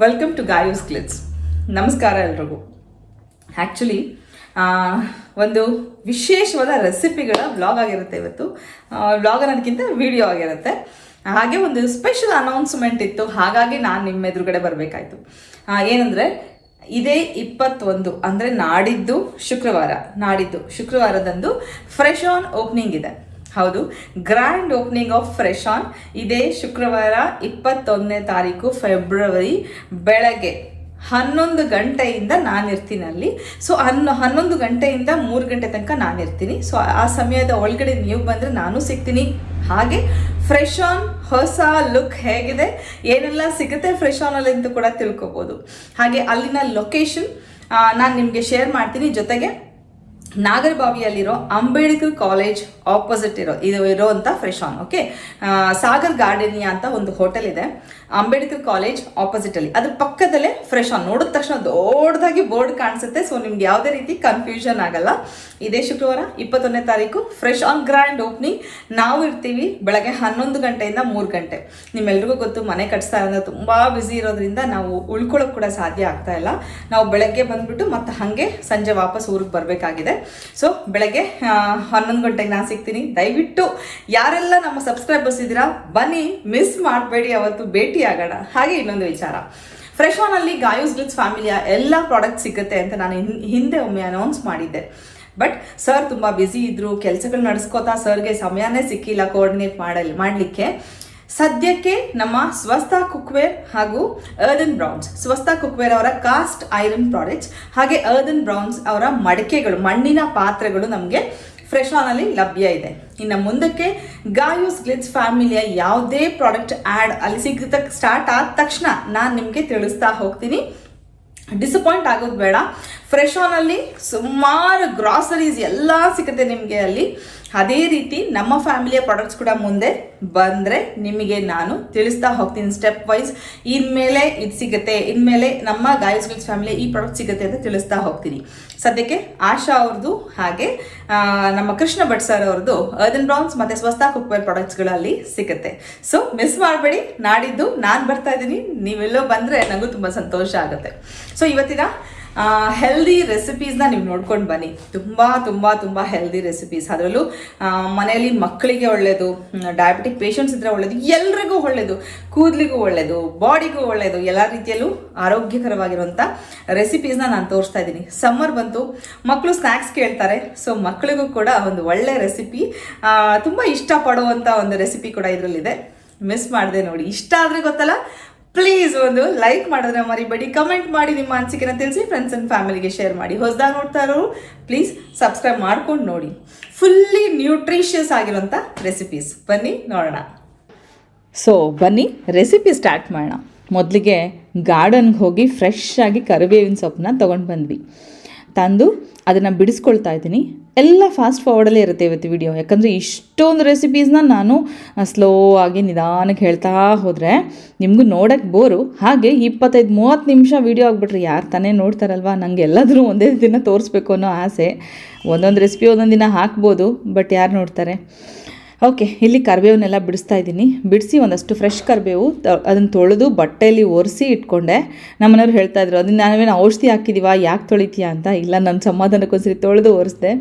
Welcome to ಗಾಯೂಸ್ ಕ್ಲಿಟ್ಸ್ ನಮಸ್ಕಾರ ಎಲ್ರಿಗೂ. Actually ಒಂದು ವಿಶೇಷವಾದ ರೆಸಿಪಿಗಳ ವ್ಲಾಗ್ ಆಗಿರುತ್ತೆ ಇವತ್ತು. ವ್ಲಾಗ್ ಅನ್ನೋದಕ್ಕಿಂತ ವಿಡಿಯೋ ಆಗಿರುತ್ತೆ. ಹಾಗೆ ಒಂದು ಸ್ಪೆಷಲ್ ಅನೌನ್ಸ್ಮೆಂಟ್ ಇತ್ತು. ಹಾಗಾಗಿ ನಾನು ನಿಮ್ಮ ಎದುರುಗಡೆ ಬರಬೇಕಾಯ್ತು. ಏನಂದರೆ, ಇದೇ ಇಪ್ಪತ್ತೊಂದು, ಅಂದರೆ ನಾಡಿದ್ದು ಶುಕ್ರವಾರ. ನಾಡಿದ್ದು ಶುಕ್ರವಾರದಂದು ಫ್ರೆಶ್ ಆನ್ ಓಪನಿಂಗ್ ಇದೆ. ಹೌದು. Grand opening of fresh on ಇದೇ ಶುಕ್ರವಾರ ಇಪ್ಪತ್ತೊಂದನೇ ತಾರೀಕು ಫೆಬ್ರವರಿ ಬೆಳಗ್ಗೆ ಹನ್ನೊಂದು ಗಂಟೆಯಿಂದ ನಾನು ಇರ್ತೀನಿ ಅಲ್ಲಿ. ಸೊ ಹನ್ನೊ ಹನ್ನೊಂದು ಗಂಟೆಯಿಂದ ಮೂರು ಗಂಟೆ ತನಕ ನಾನು ಇರ್ತೀನಿ. ಸೊ ಆ ಸಮಯದ ಒಳಗಡೆ ನೀವು ಬಂದರೆ ನಾನು ಸಿಗ್ತೀನಿ. ಹಾಗೆ ಫ್ರೆಶ್ ಆನ್ ಹೊಸ ಲುಕ್ ಹೇಗಿದೆ? ಏನೆಲ್ಲ ಸಿಗುತ್ತೆ ಫ್ರೆಶ್ ಆನಲ್ಲಿ ಅಂತ ಕೂಡ ತಿಳ್ಕೊಬೋದು. ಹಾಗೆ ಅಲ್ಲಿನ ಲೊಕೇಶನ್ ನಾನು ನಿಮಗೆ ಶೇರ್ ಮಾಡ್ತೀನಿ. ಜೊತೆಗೆ ನಾಗರಬಾವಿಯಲ್ಲಿರೋ ಅಂಬೇಡ್ಕರ್ ಕಾಲೇಜ್ ಆಪೋಸಿಟ್ ಇರೋ ಇದು ಅಂತ fresh on okay Sagar gardenia ಅಂತ ಒಂದು ಹೋಟೆಲ್ ಇದೆ. ಅಂಬೇಡ್ಕರ್ ಕಾಲೇಜ್ ಆಪೋಸಿಟ್ ಅಲ್ಲಿ. ಅದ್ರ ಪಕ್ಕದಲ್ಲೇ ಫ್ರೆಶ್ ಆನ್ ನೋಡಿದ ತಕ್ಷಣ ದೊಡ್ಡದಾಗಿ ಬೋರ್ಡ್ ಕಾಣಿಸುತ್ತೆ. ಸೊ ನಿಮ್ಗೆ ಯಾವುದೇ ರೀತಿ ಕನ್ಫ್ಯೂಷನ್ ಆಗಲ್ಲ. ಇದೇ ಶುಕ್ರವಾರ, ಇಪ್ಪತ್ತೊಂದನೇ ತಾರೀಕು ಫ್ರೆಶ್ ಆನ್ ಗ್ರ್ಯಾಂಡ್ ಓಪನಿಂಗ್ ನಾವು ಇರ್ತೀವಿ ಬೆಳಗ್ಗೆ ಹನ್ನೊಂದು ಗಂಟೆಯಿಂದ ಮೂರು ಗಂಟೆ. ನಿಮ್ಮೆಲ್ರಿಗೂ ಗೊತ್ತು, ಮನೆ ಕಟ್ಸ್ತಾ ಇರೋದು ತುಂಬ ಬ್ಯುಸಿ ಇರೋದ್ರಿಂದ ನಾವು ಉಳ್ಕೊಳ್ಳೋಕೆ ಕೂಡ ಸಾಧ್ಯ ಆಗ್ತಾ ಇಲ್ಲ. ನಾವು ಬೆಳಗ್ಗೆ ಬಂದ್ಬಿಟ್ಟು ಮತ್ತೆ ಹಾಗೆ ಸಂಜೆ ವಾಪಸ್ ಊರಿಗೆ ಬರಬೇಕಾಗಿದೆ. ಸೊ ಬೆಳಗ್ಗೆ ಹನ್ನೊಂದು ಗಂಟೆಗೆ ನಾನು ಸಿಗ್ತೀನಿ. ದಯವಿಟ್ಟು ಯಾರೆಲ್ಲ ನಮ್ಮ ಸಬ್ಸ್ಕ್ರೈಬರ್ಸ್ ಇದ್ದೀರಾ, ಬನ್ನಿ ಮಿಸ್ ಮಾಡಬೇಡಿ. ಅವತ್ತು ಭೇಟಿ ಆಗೋಣ. ಹಾಗೆ ಇನ್ನೊಂದು ವಿಚಾರ. ಫ್ರೆಶ್ ಆನಲ್ಲಿ ಗಾಯೋಸ್ ಗ್ಲಿಟ್ಸ್ ಫ್ಯಾಮಿಲಿಯ ಎಲ್ಲ ಪ್ರಾಡಕ್ಟ್ ಸಿಗುತ್ತೆ ಅಂತ ನಾನು ಹಿಂದೆ ಒಮ್ಮೆ ಅನೌನ್ಸ್ ಮಾಡಿದ್ದೆ. ಬಟ್ ಸರ್ ತುಂಬ ಬ್ಯುಸಿ ಇದ್ರು, ಕೆಲಸಗಳು ನಡೆಸ್ಕೋತಾ ಸರ್ಗೆ ಸಮಯನೇ ಸಿಕ್ಕಿಲ್ಲ ಕೋಆರ್ಡಿನೇಟ್ ಮಾಡಲ್, ಮಾಡಲಿಕ್ಕೆ. ಸದ್ಯಕ್ಕೆ ನಮ್ಮ ಸ್ವಸ್ಥ ಕುಕ್ವೇರ್ ಹಾಗೂ ಅರ್ದನ್ ಬ್ರೌನ್ಸ್, ಸ್ವಸ್ಥ ಕುಕ್ವೇರ್ ಅವರ ಕಾಸ್ಟ್ ಐರನ್ ಪ್ರಾಡಕ್ಟ್ಸ್, ಹಾಗೆ ಅರ್ದನ್ ಬ್ರೌನ್ಸ್ ಅವರ ಮಡಿಕೆಗಳು, ಮಣ್ಣಿನ ಪಾತ್ರೆಗಳು ನಮಗೆ ಫ್ರೆಶ್ ಆನಲ್ಲಿ ಲಭ್ಯ ಇದೆ. ಇನ್ನು ಮುಂದಕ್ಕೆ ಗಾಯೂಸ್ ಗ್ಲಿಟ್ಸ್ ಫ್ಯಾಮಿಲಿಯ ಯಾವುದೇ ಪ್ರಾಡಕ್ಟ್ ಆ್ಯಡ್ ಅಲ್ಲಿ ಸಿಗ್ತ ಸ್ಟಾರ್ಟ್ ಆದ ತಕ್ಷಣ ನಾನು ನಿಮಗೆ ತಿಳಿಸ್ತಾ ಹೋಗ್ತೀನಿ. ಡಿಸಪಾಯಿಂಟ್ ಆಗೋದು ಬೇಡ. ಫ್ರೆಶ್ ಆನಲ್ಲಿ ಸುಮಾರು ಗ್ರಾಸರೀಸ್ ಎಲ್ಲ ಸಿಗುತ್ತೆ ನಿಮಗೆ ಅಲ್ಲಿ. ಅದೇ ರೀತಿ ನಮ್ಮ ಫ್ಯಾಮಿಲಿಯ ಪ್ರಾಡಕ್ಟ್ಸ್ ಕೂಡ ಮುಂದೆ ಬಂದರೆ ನಿಮಗೆ ನಾನು ತಿಳಿಸ್ತಾ ಹೋಗ್ತೀನಿ ಸ್ಟೆಪ್ ವೈಸ್ ಇನ್ಮೇಲೆ ಇದು ಸಿಗುತ್ತೆ. ಇನ್ಮೇಲೆ ನಮ್ಮ ಗಾಯಸ್ ಗಿಲ್ಸ್ ಫ್ಯಾಮಿಲಿ ಈ ಪ್ರಾಡಕ್ಟ್ ಸಿಗುತ್ತೆ ಅಂತ ತಿಳಿಸ್ತಾ ಹೋಗ್ತೀನಿ. ಸದ್ಯಕ್ಕೆ ಆಶಾ ಅವ್ರದ್ದು ಹಾಗೆ ನಮ್ಮ ಕೃಷ್ಣ ಭಟ್ ಸರ್ ಅವ್ರದ್ದು ಅರ್ದನ್ ಬ್ರೌನ್ಸ್ ಮತ್ತು ಸ್ವಸ್ಥ ಕುಕ್ವೇರ್ ಪ್ರಾಡಕ್ಟ್ಸ್ಗಳಲ್ಲಿ ಸಿಗುತ್ತೆ. ಸೊ ಮಿಸ್ ಮಾಡಬೇಡಿ. ನಾಡಿದ್ದು ನಾನು ಬರ್ತಾ ಇದ್ದೀನಿ. ನೀವೆಲ್ಲೋ ಬಂದರೆ ನನಗೂ ತುಂಬ ಸಂತೋಷ ಆಗುತ್ತೆ. ಸೊ ಇವತ್ತಿನ ಹೆಲ್ದಿ ರೆಸಿಪೀಸ್ನ ನೀವು ನೋಡ್ಕೊಂಡು ಬನ್ನಿ. ತುಂಬ ತುಂಬ ತುಂಬ ಹೆಲ್ದಿ ರೆಸಿಪೀಸ್ ಅದರಲ್ಲೂ ಮನೆಯಲ್ಲಿ ಮಕ್ಕಳಿಗೆ ಒಳ್ಳೆಯದು ಡಯಾಬಿಟಿಕ್ ಪೇಷಂಟ್ಸ್ ಇದ್ದರೆ ಒಳ್ಳೆಯದು ಎಲ್ರಿಗೂ ಒಳ್ಳೆಯದು ಕೂದಲಿಗೂ ಒಳ್ಳೆಯದು ಬಾಡಿಗೂ ಒಳ್ಳೆಯದು ಎಲ್ಲ ರೀತಿಯಲ್ಲೂ ಆರೋಗ್ಯಕರವಾಗಿರುವಂಥ ರೆಸಿಪೀಸ್ನ ನಾನು ತೋರಿಸ್ತಾ ಇದ್ದೀನಿ. ಸಮ್ಮರ್ ಬಂತು ಮಕ್ಕಳು ಸ್ನ್ಯಾಕ್ಸ್ ಕೇಳ್ತಾರೆ ಸೊ ಮಕ್ಕಳಿಗೂ ಕೂಡ ಒಂದು ಒಳ್ಳೆ ರೆಸಿಪಿ ತುಂಬ ಇಷ್ಟಪಡುವಂಥ ಒಂದು ರೆಸಿಪಿ ಕೂಡ ಇದರಲ್ಲಿದೆ. ಮಿಸ್ ಮಾಡಿದೆ ನೋಡಿ. ಇಷ್ಟ ಆದರೆ ಗೊತ್ತಲ್ಲ ಪ್ಲೀಸ್ ಒಂದು ಲೈಕ್ ಮಾಡಿದ್ರೆ ಮರಿಬೇಡಿ ಕಮೆಂಟ್ ಮಾಡಿ ನಿಮ್ಮ ಅನಿಸಿಕೆನ ತಿಳಿಸಿ ಫ್ರೆಂಡ್ಸ್ ಆ್ಯಂಡ್ ಫ್ಯಾಮಿಲಿಗೆ ಶೇರ್ ಮಾಡಿ. ಹೊಸದಾಗಿ ನೋಡ್ತಾ ಇರೋರು ಪ್ಲೀಸ್ ಸಬ್ಸ್ಕ್ರೈಬ್ ಮಾಡ್ಕೊಂಡು ನೋಡಿ. ಫುಲ್ಲಿ ನ್ಯೂಟ್ರಿಷಿಯಸ್ ಆಗಿರುವಂಥ ರೆಸಿಪೀಸ್ ಬನ್ನಿ, ನೋಡೋಣ. ಸೊ ಬನ್ನಿ ರೆಸಿಪಿ ಸ್ಟಾರ್ಟ್ ಮಾಡೋಣ. ಮೊದಲಿಗೆ ಗಾರ್ಡನ್ಗೆ ಹೋಗಿ ಫ್ರೆಶ್ ಆಗಿ ಕರಿಬೇವಿನ ಸೊಪ್ಪನ್ನ ತೊಗೊಂಡು ಬಂದ್ವಿ. ತಂದು ಅದನ್ನು ಬಿಡಿಸ್ಕೊಳ್ತಾ ಇದ್ದೀನಿ. ಎಲ್ಲ ಫಾಸ್ಟ್ ಫಾರ್ವರ್ಡಲ್ಲೇ ಇರುತ್ತೆ ಇವತ್ತು ವಿಡಿಯೋ ಯಾಕಂದರೆ ಇಷ್ಟೊಂದು ರೆಸಿಪೀಸ್ನ ನಾನು ಸ್ಲೋ ಆಗಿ ನಿಧಾನಕ್ಕೆ ಹೇಳ್ತಾ ಹೋದರೆ ನಿಮಗೂ ನೋಡೋಕ್ಕೆ ಬೋರು ಹಾಗೆ ಇಪ್ಪತ್ತೈದು, ಮೂವತ್ತು ನಿಮಿಷ ವೀಡಿಯೋ ಆಗಿಬಿಟ್ರೆ ಯಾರು ತಾನೇ ನೋಡ್ತಾರಲ್ವ? ನನಗೆ ಎಲ್ಲಾದರೂ ಒಂದೇ ದಿನ ತೋರಿಸ್ಬೇಕು ಅನ್ನೋ ಆಸೆ. ಒಂದೊಂದು ರೆಸಿಪಿ ಒಂದೊಂದು ದಿನ ಹಾಕ್ಬೋದು ಬಟ್ ಯಾರು ನೋಡ್ತಾರೆ? ಓಕೆ, ಇಲ್ಲಿ ಕರಿಬೇವನ್ನೆಲ್ಲ ಬಿಡಿಸ್ತಾ ಇದ್ದೀನಿ. ಬಿಡಿಸಿ ಒಂದಷ್ಟು ಫ್ರೆಶ್ ಕರಿಬೇವು ಅದನ್ನು ತೊಳೆದು ಬಟ್ಟೆಯಲ್ಲಿ ಒರೆಸಿ ಇಟ್ಕೊಂಡೆ. ನಮ್ಮನೆಯವ್ರು ಹೇಳ್ತಾ ಇದ್ರು ಅದನ್ನ ನಾವೇನು ಔಷಧಿ ಹಾಕಿದೀವ? ಯಾಕೆ ತೊಳಿತೀಯ ಅಂತ? ಇಲ್ಲ ನನ್ನ ಸಮಾಧಾನಕ್ಕೊಂದ್ಸರಿ ತೊಳೆದು ಒರೆಸ್ದೆ.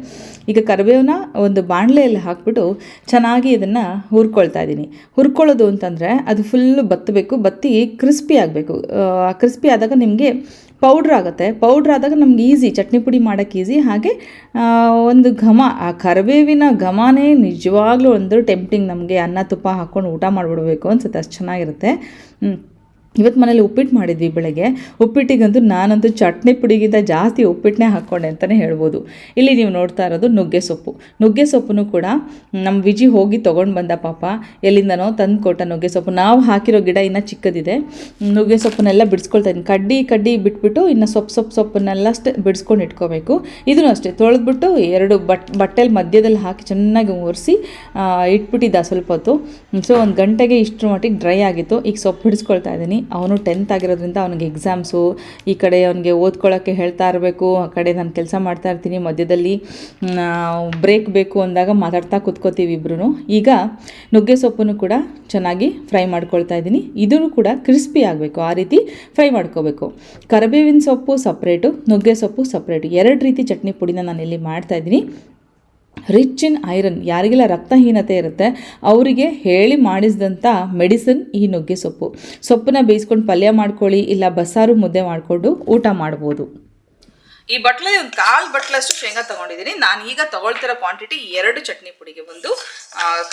ಈಗ ಕರಿಬೇವನ್ನ ಒಂದು ಬಾಣಲೆಯಲ್ಲಿ ಹಾಕ್ಬಿಟ್ಟು ಚೆನ್ನಾಗಿ ಇದನ್ನು ಹುರ್ಕೊಳ್ತಾ ಇದ್ದೀನಿ. ಹುರ್ಕೊಳ್ಳೋದು ಅಂತಂದರೆ ಅದು ಫುಲ್ಲು ಬತ್ತಬೇಕು, ಬತ್ತಿ ಕ್ರಿಸ್ಪಿ ಆಗಬೇಕು. ಕ್ರಿಸ್ಪಿ ಆದಾಗ ನಿಮಗೆ ಪೌಡ್ರ್ ಆಗುತ್ತೆ. ಪೌಡ್ರ್ ಆದಾಗ ನಮ್ಗೆ ಈಸಿ, ಚಟ್ನಿ ಪುಡಿ ಮಾಡೋಕ್ಕೆ ಈಸಿ. ಹಾಗೆ ಒಂದು ಘಮ, ಆ ಕರಿಬೇವಿನ ಘಮನೇ ನಿಜವಾಗ್ಲೂ ಒಂದು ಟೆಂಪ್ಟಿಂಗ್ ನಮಗೆ ಅನ್ನ ತುಪ್ಪ ಹಾಕ್ಕೊಂಡು ಊಟ ಮಾಡಿಬಿಡ್ಬೇಕು ಅನ್ಸುತ್ತೆ. ಅಷ್ಟು ಚೆನ್ನಾಗಿರುತ್ತೆ. ಹ್ಮ್. ಇವತ್ತು ಮನೇಲಿ ಉಪ್ಪಿಟ್ಟು ಮಾಡಿದ್ವಿ ಬೆಳಗ್ಗೆ. ಉಪ್ಪಿಟ್ಟಿಗಂತೂ ನಾನಂತೂ ಚಟ್ನಿ ಪುಡಿಗಿಂತ ಜಾಸ್ತಿ ಉಪ್ಪಿಟ್ಟನ್ನೇ ಹಾಕ್ಕೊಂಡೆ ಅಂತಲೇ ಹೇಳ್ಬೋದು. ಇಲ್ಲಿ ನೀವು ನೋಡ್ತಾ ಇರೋದು ನುಗ್ಗೆ ಸೊಪ್ಪು. ನುಗ್ಗೆ ಸೊಪ್ಪನ್ನು ಕೂಡ ನಮ್ಮ ವಿಜಿ ಹೋಗಿ ತೊಗೊಂಡು ಬಂದ ಪಾಪ, ಎಲ್ಲಿಂದನೋ ತಂದು ಕೊಟ್ಟ ನುಗ್ಗೆ ಸೊಪ್ಪು. ನಾವು ಹಾಕಿರೋ ಗಿಡ ಇನ್ನೂ ಚಿಕ್ಕದಿದೆ. ನುಗ್ಗೆ ಸೊಪ್ಪನ್ನೆಲ್ಲ ಬಿಡಿಸ್ಕೊಳ್ತಾ ಇದ್ದೀನಿ. ಕಡ್ಡಿ ಕಡ್ಡಿ ಬಿಟ್ಬಿಟ್ಟು ಇನ್ನು ಸೊಪ್ಪು ಸೊಪ್ಪು ಸೊಪ್ಪನ್ನೆಲ್ಲ ಅಷ್ಟೇ ಬಿಡಿಸ್ಕೊಂಡು ಇಟ್ಕೋಬೇಕು. ಇದನ್ನು ಅಷ್ಟೇ. ತೊಳೆದ್ಬಿಟ್ಟು ಎರಡು ಬಟ್, ಬಟ್ಟೆಲಿ ಮಧ್ಯದಲ್ಲಿ ಹಾಕಿ ಚೆನ್ನಾಗಿ ಒರೆಸಿ ಇಟ್ಬಿಟ್ಟಿದ್ದ ಸ್ವಲ್ಪ ಹೊತ್ತು. ಸೊ ಒಂದು ಗಂಟೆಗೆ ಇಷ್ಟರ ಮಟ್ಟಿಗೆ ಡ್ರೈ ಆಗಿತ್ತು. ಈಗ ಸೊಪ್ಪು ಬಿಡಿಸ್ಕೊಳ್ತಾ ಇದ್ದೀನಿ. ಅವನು ಟೆಂತ್ ಆಗಿರೋದ್ರಿಂದ ಅವನಿಗೆ ಎಕ್ಸಾಮ್ಸು ಈ ಕಡೆ ಅವನಿಗೆ ಓದ್ಕೊಳ್ಳೋಕ್ಕೆ ಹೇಳ್ತಾ ಇರಬೇಕು, ಆ ಕಡೆ ನಾನು ಕೆಲಸ ಮಾಡ್ತಾ ಇರ್ತೀನಿ, ಮಧ್ಯದಲ್ಲಿ ಬ್ರೇಕ್ ಬೇಕು ಅಂದಾಗ ಮಾತಾಡ್ತಾ ಕುತ್ಕೋತೀವಿ ಇಬ್ರು ಈಗ ನುಗ್ಗೆ ಸೊಪ್ಪನ್ನು ಕೂಡ ಚೆನ್ನಾಗಿ ಫ್ರೈ ಮಾಡ್ಕೊಳ್ತಾ ಇದ್ದೀನಿ. ಇದನ್ನು ಕೂಡ ಕ್ರಿಸ್ಪಿ ಆಗಬೇಕು, ಆ ರೀತಿ ಫ್ರೈ ಮಾಡ್ಕೋಬೇಕು. ಕರಿಬೇವಿನ ಸೊಪ್ಪು ಸಪ್ರೇಟು ನುಗ್ಗೆ ಸೊಪ್ಪು ಸಪ್ರೇಟು ಎರಡು ರೀತಿ ಚಟ್ನಿ ಪುಡಿನ ನಾನು ಇಲ್ಲಿ ಮಾಡ್ತಾ ಇದ್ದೀನಿ. ರಿಚ್ ಇನ್ ಐರನ್ ಯಾರಿಗೆಲ್ಲ ರಕ್ತಹೀನತೆ ಇರುತ್ತೆ, ಅವರಿಗೆ ಹೇಳಿ ಮಾಡಿಸಿದಂಥ ಮೆಡಿಸಿನ್ ಈ ನುಗ್ಗೆ ಸೊಪ್ಪು. ಸೊಪ್ಪನ್ನ ಬೇಯಿಸ್ಕೊಂಡು ಪಲ್ಯ ಮಾಡ್ಕೊಳ್ಳಿ, ಇಲ್ಲ ಬಸ್ಸಾರು ಮುದ್ದೆ ಮಾಡಿಕೊಂಡು ಊಟ ಮಾಡ್ಬೋದು. ಈ ಬಟ್ಲಲ್ಲಿ ಒಂದು ಕಾಲು ಬಟ್ಲಷ್ಟು ಶೇಂಗಾ ತೊಗೊಂಡಿದ್ದೀನಿ. ನಾನು ಈಗ ತೊಗೊಳ್ತಿರೋ ಕ್ವಾಂಟಿಟಿ ಎರಡು ಚಟ್ನಿ ಪುಡಿಗೆ. ಒಂದು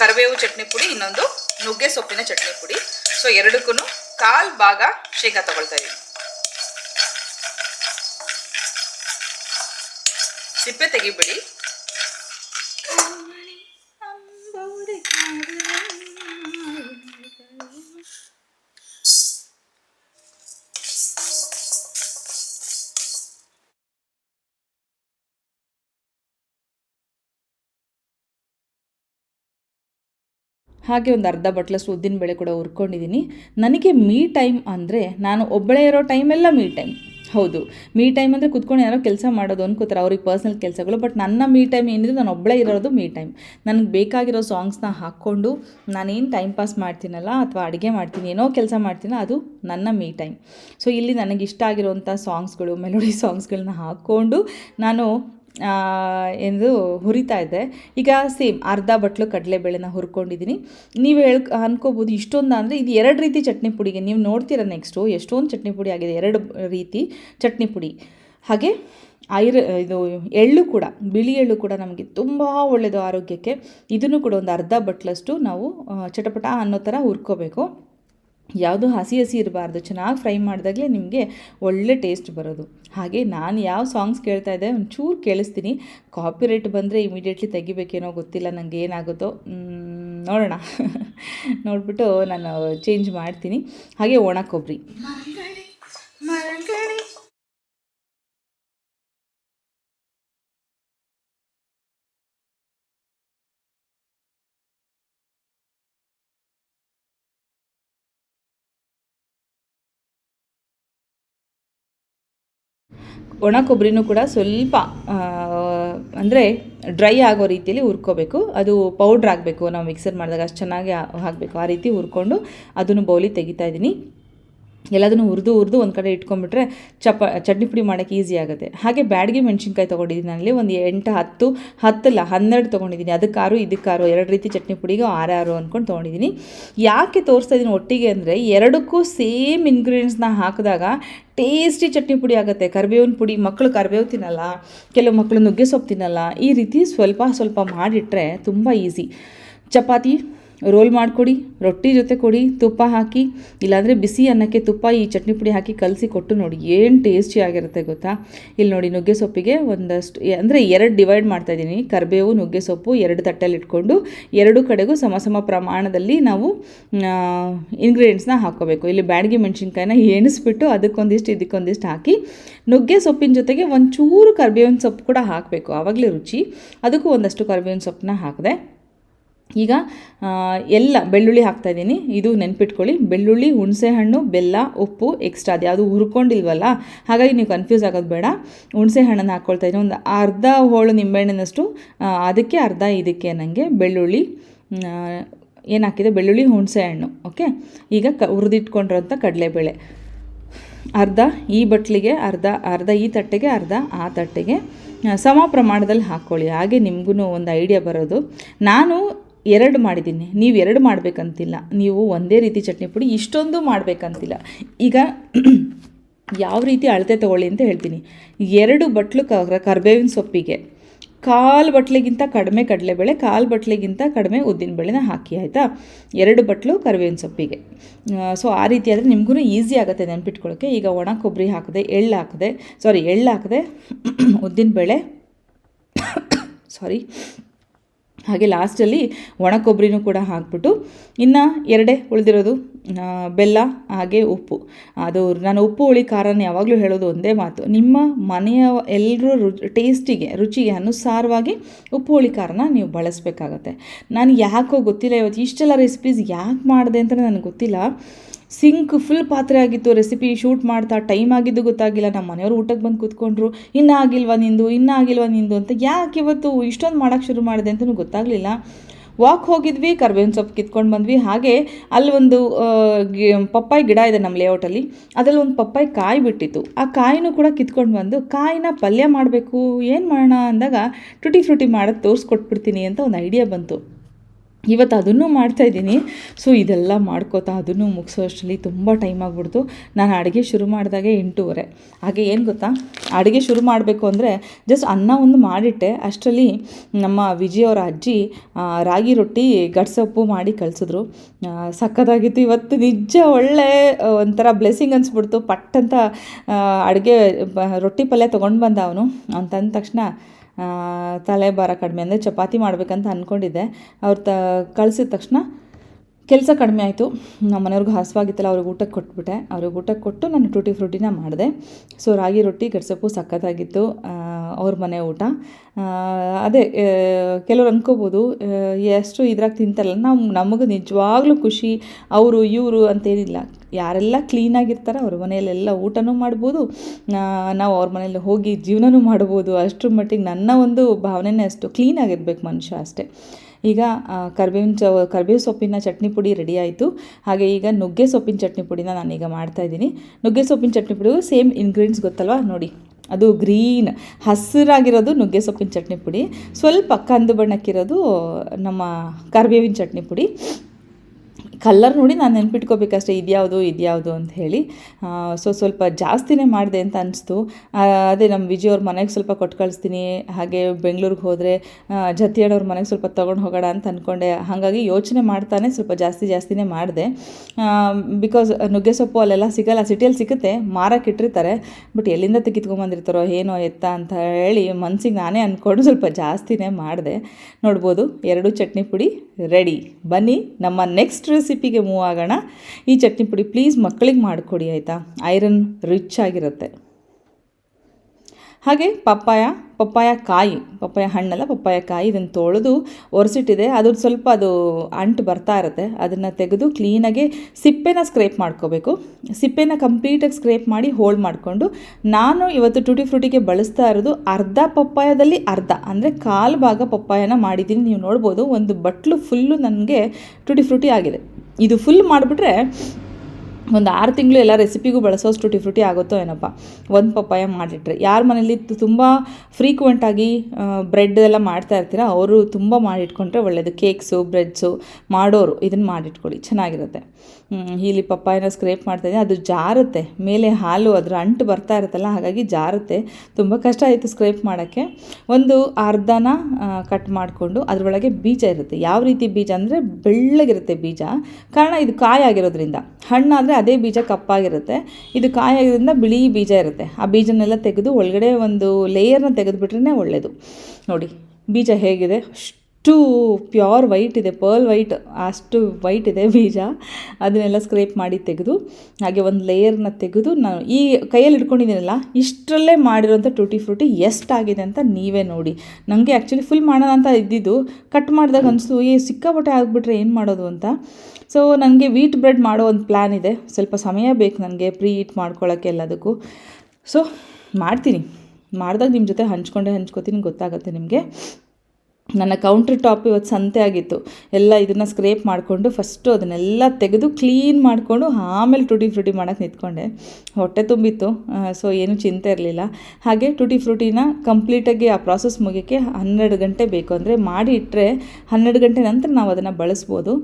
ಕರಿಬೇವು ಚಟ್ನಿ ಪುಡಿ, ಇನ್ನೊಂದು ನುಗ್ಗೆ ಸೊಪ್ಪಿನ ಚಟ್ನಿ ಪುಡಿ. ಸೊ ಎರಡಕ್ಕೂ ಕಾಲು ಭಾಗ ಶೇಂಗಾ ತೊಗೊಳ್ತಾ ಇದ್ದೀನಿ ಸಿಪ್ಪೆ ತೆಗಿಬೇಡಿ. ಹಾಗೆ ಒಂದು ಅರ್ಧ ಬಟ್ಲಷ್ಟು ಉದ್ದಿನ ಬೆಳೆ ಕೂಡ ಹುರ್ಕೊಂಡಿದ್ದೀನಿ. ನನಗೆ ಮೀ ಟೈಮ್ ಅಂದರೆ ನಾನು ಒಬ್ಬಳೇ ಇರೋ ಟೈಮೆಲ್ಲ ಮೀ ಟೈಮ್ ಹೌದು. ಮೀ ಟೈಮ್ ಅಂದರೆ ಕುತ್ಕೊಂಡು ಯಾರೋ ಕೆಲಸ ಮಾಡೋದು ಅನ್ಕೋತಾರೆ ಅವ್ರಿಗೆ ಪರ್ಸ್ನಲ್ ಕೆಲಸಗಳು ಬಟ್ ನನ್ನ ಮೀ ಟೈಮ್ ಏನಿದೆ ನಾನು ಒಬ್ಬಳೇ ಇರೋದು ಮೀ ಟೈಮ್ ನನಗೆ ಬೇಕಾಗಿರೋ ಸಾಂಗ್ಸ್ನ ಹಾಕ್ಕೊಂಡು ನಾನೇನು ಟೈಮ್ ಪಾಸ್ ಮಾಡ್ತೀನಲ್ಲ ಅಥವಾ ಅಡುಗೆ ಮಾಡ್ತೀನಿ, ಏನೋ ಕೆಲಸ ಮಾಡ್ತೀನೋ ಅದು ನನ್ನ ಮೀ ಟೈಮ್ ಸೊ ಇಲ್ಲಿ ನನಗೆ ಇಷ್ಟ ಆಗಿರೋಂಥ ಸಾಂಗ್ಸ್ಗಳು ಮೆಲೋಡಿ ಸಾಂಗ್ಸ್ಗಳನ್ನ ಹಾಕ್ಕೊಂಡು ನಾನು ಎಂದು ಹುರಿತಾ ಇದೆ ಈಗ ಸೇಮ್ ಅರ್ಧ ಬಟ್ಲು ಕಡಲೆಬೇಳೆನ ಹುರ್ಕೊಂಡಿದ್ದೀನಿ ನೀವು ಹೇಳ್, ಅನ್ಕೋಬೋದು ಇಷ್ಟೊಂದು ಅಂದರೆ ಇದು ಎರಡು ರೀತಿ ಚಟ್ನಿ ಪುಡಿಗೆ. ನೀವು ನೋಡ್ತೀರ ನೆಕ್ಸ್ಟು, ಎಷ್ಟೊಂದು ಚಟ್ನಿ ಪುಡಿ ಆಗಿದೆ. ಎರಡು ರೀತಿ ಚಟ್ನಿ ಪುಡಿ. ಹಾಗೆ ಐರ, ಇದು ಎಳ್ಳು ಕೂಡ, ಬಿಳಿ ಎಳ್ಳು ಕೂಡ ನಮಗೆ ತುಂಬ ಒಳ್ಳೆಯದು ಆರೋಗ್ಯಕ್ಕೆ. ಇದನ್ನು ಕೂಡ ಒಂದು ಅರ್ಧ ಬಟ್ಲಷ್ಟು ನಾವು ಚಟಪಟ ಅನ್ನೋ ಥರ ಹುರ್ಕೋಬೇಕು. ಯಾವುದು ಹಸಿ ಹಸಿ ಇರಬಾರ್ದು, ಚೆನ್ನಾಗಿ ಫ್ರೈ ಮಾಡಿದಾಗಲೇ ನಿಮಗೆ ಒಳ್ಳೆ ಟೇಸ್ಟ್ ಬರೋದು. ಹಾಗೆ ನಾನು ಯಾವ ಸಾಂಗ್ಸ್ ಕೇಳ್ತಾ ಇದ್ದೆ ಒಂಚೂರು ಕೇಳಿಸ್ತೀನಿ. ಕಾಪಿರೈಟ್ ಬಂದರೆ ಇಮಿಡಿಯೇಟ್ಲಿ ತೆಗಿಬೇಕೇನೋ ಗೊತ್ತಿಲ್ಲ ನನಗೆ ಏನಾಗುತ್ತೋ ನೋಡೋಣ. ನೋಡಿಬಿಟ್ಟು ನಾನು ಚೇಂಜ್ ಮಾಡ್ತೀನಿ. ಹಾಗೆ ಒಣ ಕೊಬ್ಬರಿ. ಒಣ ಕೊಬ್ಬರಿನೂ ಕೂಡ ಸ್ವಲ್ಪ ಅಂದರೆ ಡ್ರೈ ಆಗೋ ರೀತಿಯಲ್ಲಿ ಹುರ್ಕೋಬೇಕು. ಅದು ಪೌಡ್ರ್ ಆಗಬೇಕು, ನಾವು ಮಿಕ್ಸರ್ ಮಾಡಿದಾಗ ಅಷ್ಟು ಚೆನ್ನಾಗಿ ಹಾಕಬೇಕು. ಆ ರೀತಿ ಹುರ್ಕೊಂಡು ಅದನ್ನು ಬೌಲಿ ತೆಗಿತಾ ಇದ್ದೀನಿ. ಎಲ್ಲದನ್ನು ಹುರಿದು ಹುರಿದು ಒಂದು ಕಡೆ ಇಟ್ಕೊಂಡ್ಬಿಟ್ರೆ ಚಪ, ಚಟ್ನಿ ಪುಡಿ ಮಾಡೋಕ್ಕೆ ಈಸಿ ಆಗುತ್ತೆ. ಹಾಗೆ ಬ್ಯಾಡಗಿ ಮೆಣಸಿನ್ಕಾಯಿ ತೊಗೊಂಡಿದ್ದೀನಿ ಅಲ್ಲಿ ಒಂದು ಎಂಟು, ಹತ್ತು, ಹತ್ತಲ್ಲ, ಹನ್ನೆರಡು ತೊಗೊಂಡಿದ್ದೀನಿ. ಅದಕ್ಕಾರು ಇದಕ್ಕಾರು ಎರಡು ರೀತಿ ಚಟ್ನಿ ಪುಡಿಗೆ ಆರು ಆರು ಅಂದ್ಕೊಂಡು ತೊಗೊಂಡಿದ್ದೀನಿ. ಯಾಕೆ ತೋರಿಸ್ತಾ ಇದ್ದೀನಿ ಒಟ್ಟಿಗೆ ಅಂದರೆ, ಎರಡಕ್ಕೂ ಸೇಮ್ ಇಂಗ್ರೀಡಿಯೆಂಟ್ಸ್ನ ಹಾಕಿದಾಗ ಟೇಸ್ಟಿ ಚಟ್ನಿ ಪುಡಿ ಆಗುತ್ತೆ. ಕರಿಬೇವಿನ ಪುಡಿ ಮಕ್ಕಳು ಕರಿಬೇವು ತಿನ್ನಲ್ಲ, ಕೆಲವು ಮಕ್ಕಳು ನುಗ್ಗೆ ಸೊಪ್ಪು ತಿನ್ನಲ್ಲ, ಈ ರೀತಿ ಸ್ವಲ್ಪ ಸ್ವಲ್ಪ ಮಾಡಿಟ್ರೆ ತುಂಬ ಈಸಿ ಚಪಾತಿ ರೋಲ್ ಮಾಡಿಕೊಡಿ, ರೊಟ್ಟಿ ಜೊತೆ ಕೊಡಿ, ತುಪ್ಪ ಹಾಕಿ, ಇಲ್ಲಾಂದರೆ ಬಿಸಿ ಅನ್ನಕ್ಕೆ ತುಪ್ಪ, ಈ ಚಟ್ನಿ ಪುಡಿ ಹಾಕಿ ಕಲಸಿ ಕೊಟ್ಟು ನೋಡಿ, ಏನು ಟೇಸ್ಟಿ ಆಗಿರುತ್ತೆ ಗೊತ್ತಾ? ಇಲ್ಲಿ ನೋಡಿ ನುಗ್ಗೆ ಸೊಪ್ಪಿಗೆ ಒಂದಷ್ಟು ಅಂದರೆ ಎರಡು ಡಿವೈಡ್ ಮಾಡ್ತಾ ಇದ್ದೀನಿ. ಕರಿಬೇವು, ನುಗ್ಗೆ ಸೊಪ್ಪು ಎರಡು ತಟ್ಟೆಯಲ್ಲಿ ಇಟ್ಕೊಂಡು, ಎರಡು ಕಡೆಗೂ ಸಮ ಸಮ ಪ್ರಮಾಣದಲ್ಲಿ ನಾವು ಇಂಗ್ರೀಡಿಯೆಂಟ್ಸ್ನ ಹಾಕ್ಕೋಬೇಕು. ಇಲ್ಲಿ ಬ್ಯಾಡಗಿ ಮೆಣಸಿನ್ಕಾಯಿನ ಎಣಿಸ್ಬಿಟ್ಟು ಅದಕ್ಕೊಂದಿಷ್ಟು, ಇದಕ್ಕೊಂದಿಷ್ಟು ಹಾಕಿ, ನುಗ್ಗೆ ಸೊಪ್ಪಿನ ಜೊತೆಗೆ ಒಂಚೂರು ಕರಿಬೇವಿನ ಸೊಪ್ಪು ಕೂಡ ಹಾಕಬೇಕು. ಆವಾಗಲೇ ರುಚಿ. ಅದಕ್ಕೂ ಒಂದಷ್ಟು ಕರಿಬೇವಿನ ಸೊಪ್ಪನ್ನ ಹಾಕಿದೆ. ಈಗ ಎಲ್ಲ ಬೆಳ್ಳುಳ್ಳಿ ಹಾಕ್ತಾ ಇದ್ದೀನಿ. ಇದು ನೆನ್ಪಿಟ್ಕೊಳ್ಳಿ. ಬೆಳ್ಳುಳ್ಳಿ, ಹುಣಸೆಹಣ್ಣು, ಬೆಲ್ಲ, ಉಪ್ಪು ಎಕ್ಸ್ಟ್ರಾ ಅದು. ಯಾವುದು ಹುರ್ಕೊಂಡಿಲ್ವಲ್ಲ? ಹಾಗಾಗಿ ನೀವು ಕನ್ಫ್ಯೂಸ್ ಆಗೋದು ಬೇಡ. ಹುಣಸೆ ಹಣ್ಣನ್ನು ಹಾಕ್ಕೊಳ್ತಾ ಇದ್ದೀನಿ. ಒಂದು ಅರ್ಧ ಹೋಳು ನಿಂಬೆಹಣ್ಣಿನಷ್ಟು ಅದಕ್ಕೆ ಅರ್ಧ ಇದಕ್ಕೆ ನನಗೆ ಬೆಳ್ಳುಳ್ಳಿ ಏನು ಹಾಕಿದೆ? ಬೆಳ್ಳುಳ್ಳಿ ಹುಣಸೆ ಹಣ್ಣು ಓಕೆ? ಈಗ ಕ, ಹುರಿದಿಟ್ಕೊಂಡಿರೋಂಥ ಕಡಲೆಬೇಳೆ. ಅರ್ಧ ಈ ಬಟ್ಲಿಗೆ, ಅರ್ಧ ಅರ್ಧ ಈ ತಟ್ಟೆಗೆ, ಅರ್ಧ ಆ ತಟ್ಟೆಗೆ ಸಮ ಪ್ರಮಾಣದಲ್ಲಿ ಹಾಕ್ಕೊಳ್ಳಿ ಹಾಗೆ ನಿಮಗೂ ಒಂದು ಐಡಿಯಾ ಬರೋದು. ನಾನು ಎರಡು ಮಾಡಿದ್ದೀನಿ. ನೀವು ಎರಡು ಮಾಡಬೇಕಂತಿಲ್ಲ. ನೀವು ಒಂದೇ ರೀತಿ ಚಟ್ನಿ ಪುಡಿ ಇಷ್ಟೊಂದು ಮಾಡಬೇಕಂತಿಲ್ಲ. ಈಗ ಯಾವ ರೀತಿ ಅಳತೆ ತೊಗೊಳ್ಳಿ ಅಂತ ಹೇಳ್ತೀನಿ. ಎರಡು ಬಟ್ಲು ಕರ್ಬೇವಿನ ಸೊಪ್ಪಿಗೆ, ಕಾಲು ಬಟ್ಲಿಗಿಂತ ಕಡಿಮೆ ಕಡಲೆಬೇಳೆ, ಕಾಲು ಬಟ್ಲಿಗಿಂತ ಕಡಿಮೆ ಉದ್ದಿನಬೇಳೆನ ಹಾಕಿ, ಆಯಿತಾ? ಎರಡು ಬಟ್ಲು ಕರಿಬೇವಿನ ಸೊಪ್ಪಿಗೆ. ಸೊ ಆ ರೀತಿ ಆದರೆ ನಿಮಗೂ ಈಸಿ ಆಗುತ್ತೆ ನೆನ್ಪಿಟ್ಕೊಳ್ಳೋಕ್ಕೆ ಈಗ ಒಣ ಕೊಬ್ಬರಿ ಹಾಕಿದೆ, ಎಳ್ಳು ಹಾಕಿದೆ ಸಾರಿ ಎಳ್ಳು ಹಾಕಿದೆ, ಉದ್ದಿನಬೇಳೆ ಸಾರಿ ಹಾಗೆ ಲಾಸ್ಟಲ್ಲಿ ಒಣ ಕೊಬ್ಬರಿನೂ ಕೂಡ ಹಾಕ್ಬಿಟ್ಟು ಇನ್ನು ಎರಡೇ ಉಳಿದಿರೋದು ಬೆಲ್ಲ, ಹಾಗೆ ಉಪ್ಪು. ಅದು ನಾನು ಉಪ್ಪು ಹುಳಿ ಖಾರನ ಯಾವಾಗಲೂ ಹೇಳೋದು ಒಂದೇ ಮಾತು. ನಿಮ್ಮ ಮನೆಯ ಎಲ್ಲರೂ ರು, ಟೇಸ್ಟಿಗೆ, ರುಚಿಗೆ ಅನುಸಾರವಾಗಿ ಉಪ್ಪು ಹುಳಿ ಖಾರನ ನೀವು ಬಳಸಬೇಕಾಗತ್ತೆ. ನಾನು ಯಾಕೋ ಗೊತ್ತಿಲ್ಲ, ಇವತ್ತು ಇಷ್ಟೆಲ್ಲ ರೆಸಿಪೀಸ್ ಯಾಕೆ ಮಾಡಿದೆ ಅಂತ ನನಗೆ ಗೊತ್ತಿಲ್ಲ. ಸಿಂಕ್ ಫುಲ್ ಪಾತ್ರೆ ಆಗಿತ್ತು ರೆಸಿಪಿ ಶೂಟ್ ಮಾಡ್ತಾ ಟೈಮ್ ಆಗಿದ್ದು ಗೊತ್ತಾಗಿಲ್ಲ. ನಮ್ಮ ಮನೆಯವರು ಊಟಕ್ಕೆ ಬಂದು ಕೂತ್ಕೊಂಡ್ರು, ಇನ್ನೂ ಆಗಿಲ್ವಾ ನಿಂದು, ಇನ್ನೂ ಆಗಿಲ್ವಾ ನಿಂದು ಅಂತ ಯಾಕೆ ಇವತ್ತು ಇಷ್ಟೊಂದು ಮಾಡೋಕ್ಕೆ ಶುರು ಮಾಡಿದೆ ಅಂತಲೂ ಗೊತ್ತಾಗಲಿಲ್ಲ. ವಾಕ್ ಹೋಗಿದ್ವಿ, ಕರ್ಬೇವಿನ ಸೊಪ್ಪು ಕಿತ್ಕೊಂಡು ಬಂದ್ವಿ. ಹಾಗೆ ಅಲ್ಲಿ ಒಂದು ಪಪ್ಪಾಯಿ ಗಿಡ ಇದೆ ನಮ್ಮ ಲೇಔಟಲ್ಲಿ ಅದರಲ್ಲಿ ಒಂದು ಪಪ್ಪಾಯಿ ಕಾಯಿ ಬಿಟ್ಟಿತ್ತು. ಆ ಕಾಯಿನೂ ಕೂಡ ಕಿತ್ಕೊಂಡು ಬಂದು, ಕಾಯಿನ ಪಲ್ಯ ಮಾಡಬೇಕು, ಏನು ಮಾಡೋಣ ಅಂದಾಗ, ಟುಟಿ ಫ್ರೂಟಿ ಮಾಡೋದು ತೋರಿಸ್ಕೊಟ್ಬಿಡ್ತೀನಿ ಅಂತ ಒಂದು ಐಡಿಯಾ ಬಂತು. ಇವತ್ತು ಅದನ್ನು ಮಾಡ್ತಾಯಿದ್ದೀನಿ ಸೊ ಇದೆಲ್ಲ ಮಾಡ್ಕೋತಾ ಅದನ್ನು ಮುಗಿಸೋ ಅಷ್ಟರಲ್ಲಿ ತುಂಬ ಟೈಮ್ ಆಗಿಬಿಡ್ತು. ನಾನು ಅಡುಗೆ ಶುರು ಮಾಡಿದಾಗೆ ಎಂಟೂವರೆ. ಹಾಗೆ ಏನು ಗೊತ್ತಾ? ಅಡುಗೆ ಶುರು ಮಾಡಬೇಕು ಅಂದರೆ ಜಸ್ಟ್ ಅನ್ನ ಒಂದು ಮಾಡಿಟ್ಟೆ. ಅಷ್ಟರಲ್ಲಿ ನಮ್ಮ ವಿಜಯವರ ಅಜ್ಜಿ ರಾಗಿ ರೊಟ್ಟಿ ಗಡ್ಸೊಪ್ಪು ಮಾಡಿ ಕಳಿಸಿದ್ರು. ಸಖತ್ತಾಗಿತ್ತು ಇವತ್ತು. ನಿಜ ಒಳ್ಳೆ ಒಂಥರ ಬ್ಲೆಸ್ಸಿಂಗ್ ಅನಿಸ್ಬಿಡ್ತು. ಪಟ್ ಅಂತ ಅಡುಗೆ ರೊಟ್ಟಿ ಪಲ್ಯ ತೊಗೊಂಡು ಬಂದ ಅವನು. ಅವ್ನು ತಂದ ತಕ್ಷಣ ತಲೆ ಭಾರ ಕಡಿಮೆ ಅಂದರೆ ಚಪಾತಿ ಮಾಡಬೇಕಂತ ಅಂದ್ಕೊಂಡಿದ್ದೆ ಅವ್ರು ತ, ಕಳಿಸಿದ ತಕ್ಷಣ ಕೆಲಸ ಕಡಿಮೆ ಆಯಿತು. ನಮ್ಮ ಮನೆಯವ್ರಿಗೂ ಹಸುವಾಗಿತ್ತಲ್ಲ, ಅವ್ರಿಗೆ ಊಟಕ್ಕೆ ಕೊಟ್ಬಿಟ್ಟೆ. ಅವ್ರಿಗೆ ಊಟಕ್ಕೆ ಕೊಟ್ಟು ನಾನು ಟೂಟಿ ಫ್ರೂಟಿನ ಮಾಡಿದೆ. ಸೊ, ರಾಗಿ ರೊಟ್ಟಿ, ಗಡ್ಸಪ್ಪು ಸಖತ್ತಾಗಿತ್ತು ಅವ್ರ ಮನೆ ಊಟ. ಅದೇ ಕೆಲವ್ರು ಅಂದ್ಕೋಬೋದು ಎಷ್ಟು ಇದ್ರಾಗ ತಿಂತಾರಲ್ಲ ನಾವು ನಮಗೆ ನಿಜವಾಗ್ಲೂ ಖುಷಿ. ಅವರು, ಇವರು ಅಂತೇನಿಲ್ಲ. ಯಾರೆಲ್ಲ ಕ್ಲೀನಾಗಿರ್ತಾರೋ ಅವ್ರ ಮನೆಯಲ್ಲೆಲ್ಲ ಊಟನೂ ಮಾಡ್ಬೋದು ನಾವು ಅವ್ರ ಮನೇಲಿ ಹೋಗಿ ಜೀವನನೂ ಮಾಡ್ಬೋದು. ಅಷ್ಟರ ಮಟ್ಟಿಗೆ ನನ್ನ ಒಂದು ಭಾವನೆನೇ ಅಷ್ಟು ಕ್ಲೀನಾಗಿರ್ಬೇಕು ಮನುಷ್ಯ ಅಷ್ಟೇ. ಈಗ ಕರ್ಬೇವಿನ ಚ, ಕರ್ಬೇವು ಸೊಪ್ಪಿನ ಚಟ್ನಿ ಪುಡಿ ರೆಡಿ ಆಯಿತು. ಹಾಗೆ ಈಗ ನುಗ್ಗೆ ಸೊಪ್ಪಿನ ಚಟ್ನಿ ಪುಡಿನ ನಾನೀಗ ಮಾಡ್ತಾಯಿದ್ದೀನಿ ನುಗ್ಗೆ ಸೊಪ್ಪಿನ ಚಟ್ನಿ ಪುಡಿಗೂ ಸೇಮ್ ಇಂಗ್ರೀಡಿಯೆಂಟ್ಸ್ ಗೊತ್ತಲ್ವಾ? ನೋಡಿ, ಅದು ಗ್ರೀನ್ ಹಸಿರಾಗಿರೋದು ನುಗ್ಗೆ ಸೊಪ್ಪಿನ ಚಟ್ನಿ ಪುಡಿ, ಸ್ವಲ್ಪ ಕಂದು ಬಣ್ಣಕ್ಕಿರೋದು ನಮ್ಮ ಕರ್ಬೇವಿನ ಚಟ್ನಿ ಪುಡಿ. ಕಲ್ಲರ್ ನೋಡಿ ನಾನು ನೆನ್ಪಿಟ್ಕೋಬೇಕಷ್ಟೇ ಇದ್ಯಾವುದು ಇದ್ಯಾವುದು ಅಂತ ಹೇಳಿ. ಸೊ ಸ್ವಲ್ಪ ಜಾಸ್ತಿನೇ ಮಾಡಿದೆ ಅಂತ ಅನಿಸ್ತು. ಅದೇ ನಮ್ಮ ವಿಜಯ್ ಅವ್ರ ಮನೆಗೆ ಸ್ವಲ್ಪ ಕೊಟ್ಟು ಕಳಿಸ್ತೀನಿ. ಹಾಗೆ ಬೆಂಗಳೂರಿಗೆ ಹೋದರೆ ಜತಿಯಣ್ಣವ್ರ ಮನೆಗೆ ಸ್ವಲ್ಪ ತೊಗೊಂಡು ಹೋಗೋಣ ಅಂತ ಅಂದ್ಕೊಂಡೆ ಹಾಗಾಗಿ ಯೋಚನೆ ಮಾಡ್ತಾನೆ, ಸ್ವಲ್ಪ ಜಾಸ್ತಿ ಜಾಸ್ತಿನೇ ಮಾಡಿದೆ. ಬಿಕಾಸ್ ನುಗ್ಗೆ ಸೊಪ್ಪು ಅಲ್ಲೆಲ್ಲ ಸಿಗಲ್ಲ ಸಿಟಿಯಲ್ಲಿ ಸಿಗುತ್ತೆ ಮಾರಕ್ಕೆ ಇಟ್ಟಿರ್ತಾರೆ. ಬಟ್ ಎಲ್ಲಿಂದ ತೆಗಿತ್ಕೊಂಬಂದಿರ್ತಾರೋ ಏನೋ ಎತ್ತ ಅಂತ ಹೇಳಿ ಮನಸ್ಸಿಗೆ ನಾನೇ ಅಂದ್ಕೊಂಡು ಸ್ವಲ್ಪ ಜಾಸ್ತಿನೇ ಮಾಡಿದೆ. ನೋಡ್ಬೋದು, ಎರಡು ಚಟ್ನಿ ಪುಡಿ ರೆಡಿ. ಬನ್ನಿ, ನಮ್ಮ ನೆಕ್ಸ್ಟ್ ರೆಸಿಪಿಗೆ ಮೂವ್ ಆಗೋಣ. ಈ ಚಟ್ನಿ ಪುಡಿ ಪ್ಲೀಸ್ ಮಕ್ಕಳಿಗೆ ಮಾಡಿಕೊಡಿ, ಆಯಿತಾ? ಐರನ್ ರಿಚ್ ಆಗಿರುತ್ತೆ. ಹಾಗೆ ಪಪ್ಪಾಯ ಪಪ್ಪಾಯ ಕಾಯಿ, ಪಪ್ಪಾಯ ಹಣ್ಣಲ್ಲ, ಪಪ್ಪಾಯ ಕಾಯಿ ಇದನ್ನು ತೊಳೆದು ಒರೆಸಿಟ್ಟಿದೆ. ಅದು ಸ್ವಲ್ಪ ಅದು ಅಂಟು ಬರ್ತಾ ಇರುತ್ತೆ. ಅದನ್ನು ತೆಗೆದು ಕ್ಲೀನಾಗಿ ಸಿಪ್ಪೆನ ಸ್ಕ್ರೇಪ್ ಮಾಡ್ಕೋಬೇಕು. ಸಿಪ್ಪೆನ ಕಂಪ್ಲೀಟಾಗಿ ಸ್ಕ್ರೇಪ್ ಮಾಡಿ ಹೋಲ್ಡ್ ಮಾಡಿಕೊಂಡು, ನಾನು ಇವತ್ತು ಟೂಟಿ ಫ್ರೂಟಿಗೆ ಬಳಸ್ತಾ ಇರೋದು ಅರ್ಧ ಪಪ್ಪಾಯದಲ್ಲಿ ಅರ್ಧ. ಅಂದರೆ ಕಾಲು ಭಾಗ ಪಪ್ಪಾಯನ ಮಾಡಿದ್ದೀನಿ. ನೀವು ನೋಡ್ಬೋದು, ಒಂದು ಬಟ್ಲು ಫುಲ್ಲು ನನಗೆ ಟೂಟಿ ಫ್ರೂಟಿ ಆಗಿದೆ. ಇದು ಫುಲ್ ಮಾಡಿಬಿಟ್ರೆ ಒಂದು ಆರು ತಿಂಗಳು ಎಲ್ಲ ರೆಸಿಪಿಗೂ ಬಳಸೋಷ್ಟು ಟೂಟಿ ಫ್ರೂಟಿ ಆಗುತ್ತೋ ಏನಪ್ಪ? ಒಂದು ಪಪ್ಪಾಯ ಮಾಡಿಟ್ರೆ. ಯಾರ ಮನೇಲಿ ತುಂಬ ಫ್ರೀಕ್ವೆಂಟಾಗಿ ಬ್ರೆಡ್ ಎಲ್ಲ ಮಾಡ್ತಾ ಇರ್ತೀರ, ಅವರು ತುಂಬ ಮಾಡಿಟ್ಕೊಂಡ್ರೆ ಒಳ್ಳೆಯದು ಕೇಕ್ಸು ಬ್ರೆಡ್ಸು ಮಾಡೋರು ಇದನ್ನು ಮಾಡಿಟ್ಕೊಳ್ಳಿ. ಚೆನ್ನಾಗಿರುತ್ತೆ. ಇಲ್ಲಿ ಪಪ್ಪಾಯನ ಸ್ಕ್ರೇಪ್ ಮಾಡ್ತಾಯಿದ್ದೆ ಅದು ಜಾರುತ್ತೆ. ಮೇಲೆ ಹಾಲು ಅದರ ಅಂಟು ಬರ್ತಾ ಇರುತ್ತಲ್ಲ, ಹಾಗಾಗಿ ಜಾರುತ್ತೆ. ತುಂಬ ಕಷ್ಟ ಆಯಿತು ಸ್ಕ್ರೇಪ್ ಮಾಡೋಕ್ಕೆ. ಒಂದು ಅರ್ಧನ ಕಟ್ ಮಾಡಿಕೊಂಡು ಅದರೊಳಗೆ ಬೀಜ ಇರುತ್ತೆ. ಯಾವ ರೀತಿ ಬೀಜ ಅಂದರೆ ಬೆಳ್ಳಗಿರುತ್ತೆ ಬೀಜ. ಕಾರಣ ಇದು ಕಾಯಾಗಿರೋದ್ರಿಂದ ಹಣ್ಣಾದರೆ ಅದೇ ಬೀಜ ಕಪ್ಪಾಗಿರುತ್ತೆ. ಇದು ಕಾಯಾಗಿರೋದ್ರಿಂದ ಬಿಳಿ ಬೀಜ ಇರುತ್ತೆ. ಆ ಬೀಜನೆಲ್ಲ ತೆಗೆದು ಒಳಗಡೆ ಒಂದು ಲೇಯರ್ನ ತೆಗೆದುಬಿಟ್ರೆ ಒಳ್ಳೆಯದು ನೋಡಿ, ಬೀಜ ಹೇಗಿದೆ? ಪ್ಯೂರ್ ವೈಟ್ ಇದೆ, ಪರ್ಲ್ ವೈಟ್, ಅಷ್ಟು ವೈಟ್ ಇದೆ ಬೀಜ. ಅದನ್ನೆಲ್ಲ ಸ್ಕ್ರೇಪ್ ಮಾಡಿ ತೆಗೆದು, ಹಾಗೆ ಒಂದು ಲೇಯರ್ನ ತೆಗೆದು ನಾನು ಈ ಕೈಯಲ್ಲಿ ಇಟ್ಕೊಂಡಿದ್ದೀನಲ್ಲ, ಇಷ್ಟರಲ್ಲೇ ಮಾಡಿರೋಂಥ ಟೂಟಿ ಫ್ರೂಟಿ ಎಷ್ಟಾಗಿದೆ ಅಂತ ನೀವೇ ನೋಡಿ. ನನಗೆ ಆ್ಯಕ್ಚುಲಿ ಫುಲ್ ಮಾಡೋಣ ಅಂತ ಇದ್ದಿದ್ದು ಕಟ್ ಮಾಡಿದಾಗ ಅನಿಸ್ತು, ಏ, ಸಿಕ್ಕಾಪಟ್ಟೆ ಆಗಿಬಿಟ್ರೆ ಏನು ಮಾಡೋದು ಅಂತ. ಸೊ ನನಗೆ ವೀಟ್ ಬ್ರೆಡ್ ಮಾಡೋ ಒಂದು ಪ್ಲ್ಯಾನ್ ಇದೆ. ಸ್ವಲ್ಪ ಸಮಯ ಬೇಕು ನನಗೆ ಪ್ರೀ ಈಟ್ ಮಾಡ್ಕೊಳ್ಳೋಕ್ಕೆ ಎಲ್ಲದಕ್ಕೂ. ಸೊ ಮಾಡ್ತೀನಿ. ಮಾಡಿದಾಗ ನಿಮ್ಮ ಜೊತೆ ಹಂಚ್ಕೊಂಡೆ ಹಂಚ್ಕೋತೀನಿ, ಗೊತ್ತಾಗುತ್ತೆ ನಿಮಗೆ. ನನ್ನ ಕೌಂಟ್ರ್ ಟಾಪ್ ಇವತ್ತು ಸಂತೆ ಆಗಿತ್ತು. ಎಲ್ಲ ಇದನ್ನು ಸ್ಕ್ರೇಪ್ ಮಾಡಿಕೊಂಡು ಫಸ್ಟು ಅದನ್ನೆಲ್ಲ ತೆಗೆದು ಕ್ಲೀನ್ ಮಾಡಿಕೊಂಡು ಆಮೇಲೆ ಟೂಟಿ ಫ್ರೂಟಿ ಮಾಡೋಕ್ಕೆ ನಿಂತ್ಕೊಂಡೆ. ಹೊಟ್ಟೆ ತುಂಬಿತ್ತು. ಸೊ ಏನೂ ಚಿಂತೆ ಇರಲಿಲ್ಲ. ಹಾಗೆ ಟೂಟಿ ಫ್ರೂಟಿನ ಕಂಪ್ಲೀಟಾಗಿ ಆ ಪ್ರಾಸೆಸ್ ಮುಗಿಯೋಕ್ಕೆ ಹನ್ನೆರಡು ಗಂಟೆ ಬೇಕು. ಅಂದರೆ ಮಾಡಿ ಇಟ್ಟರೆ ಹನ್ನೆರಡು ಗಂಟೆ ನಂತರ ನಾವು ಅದನ್ನು ಬಳಸ್ಬೋದು.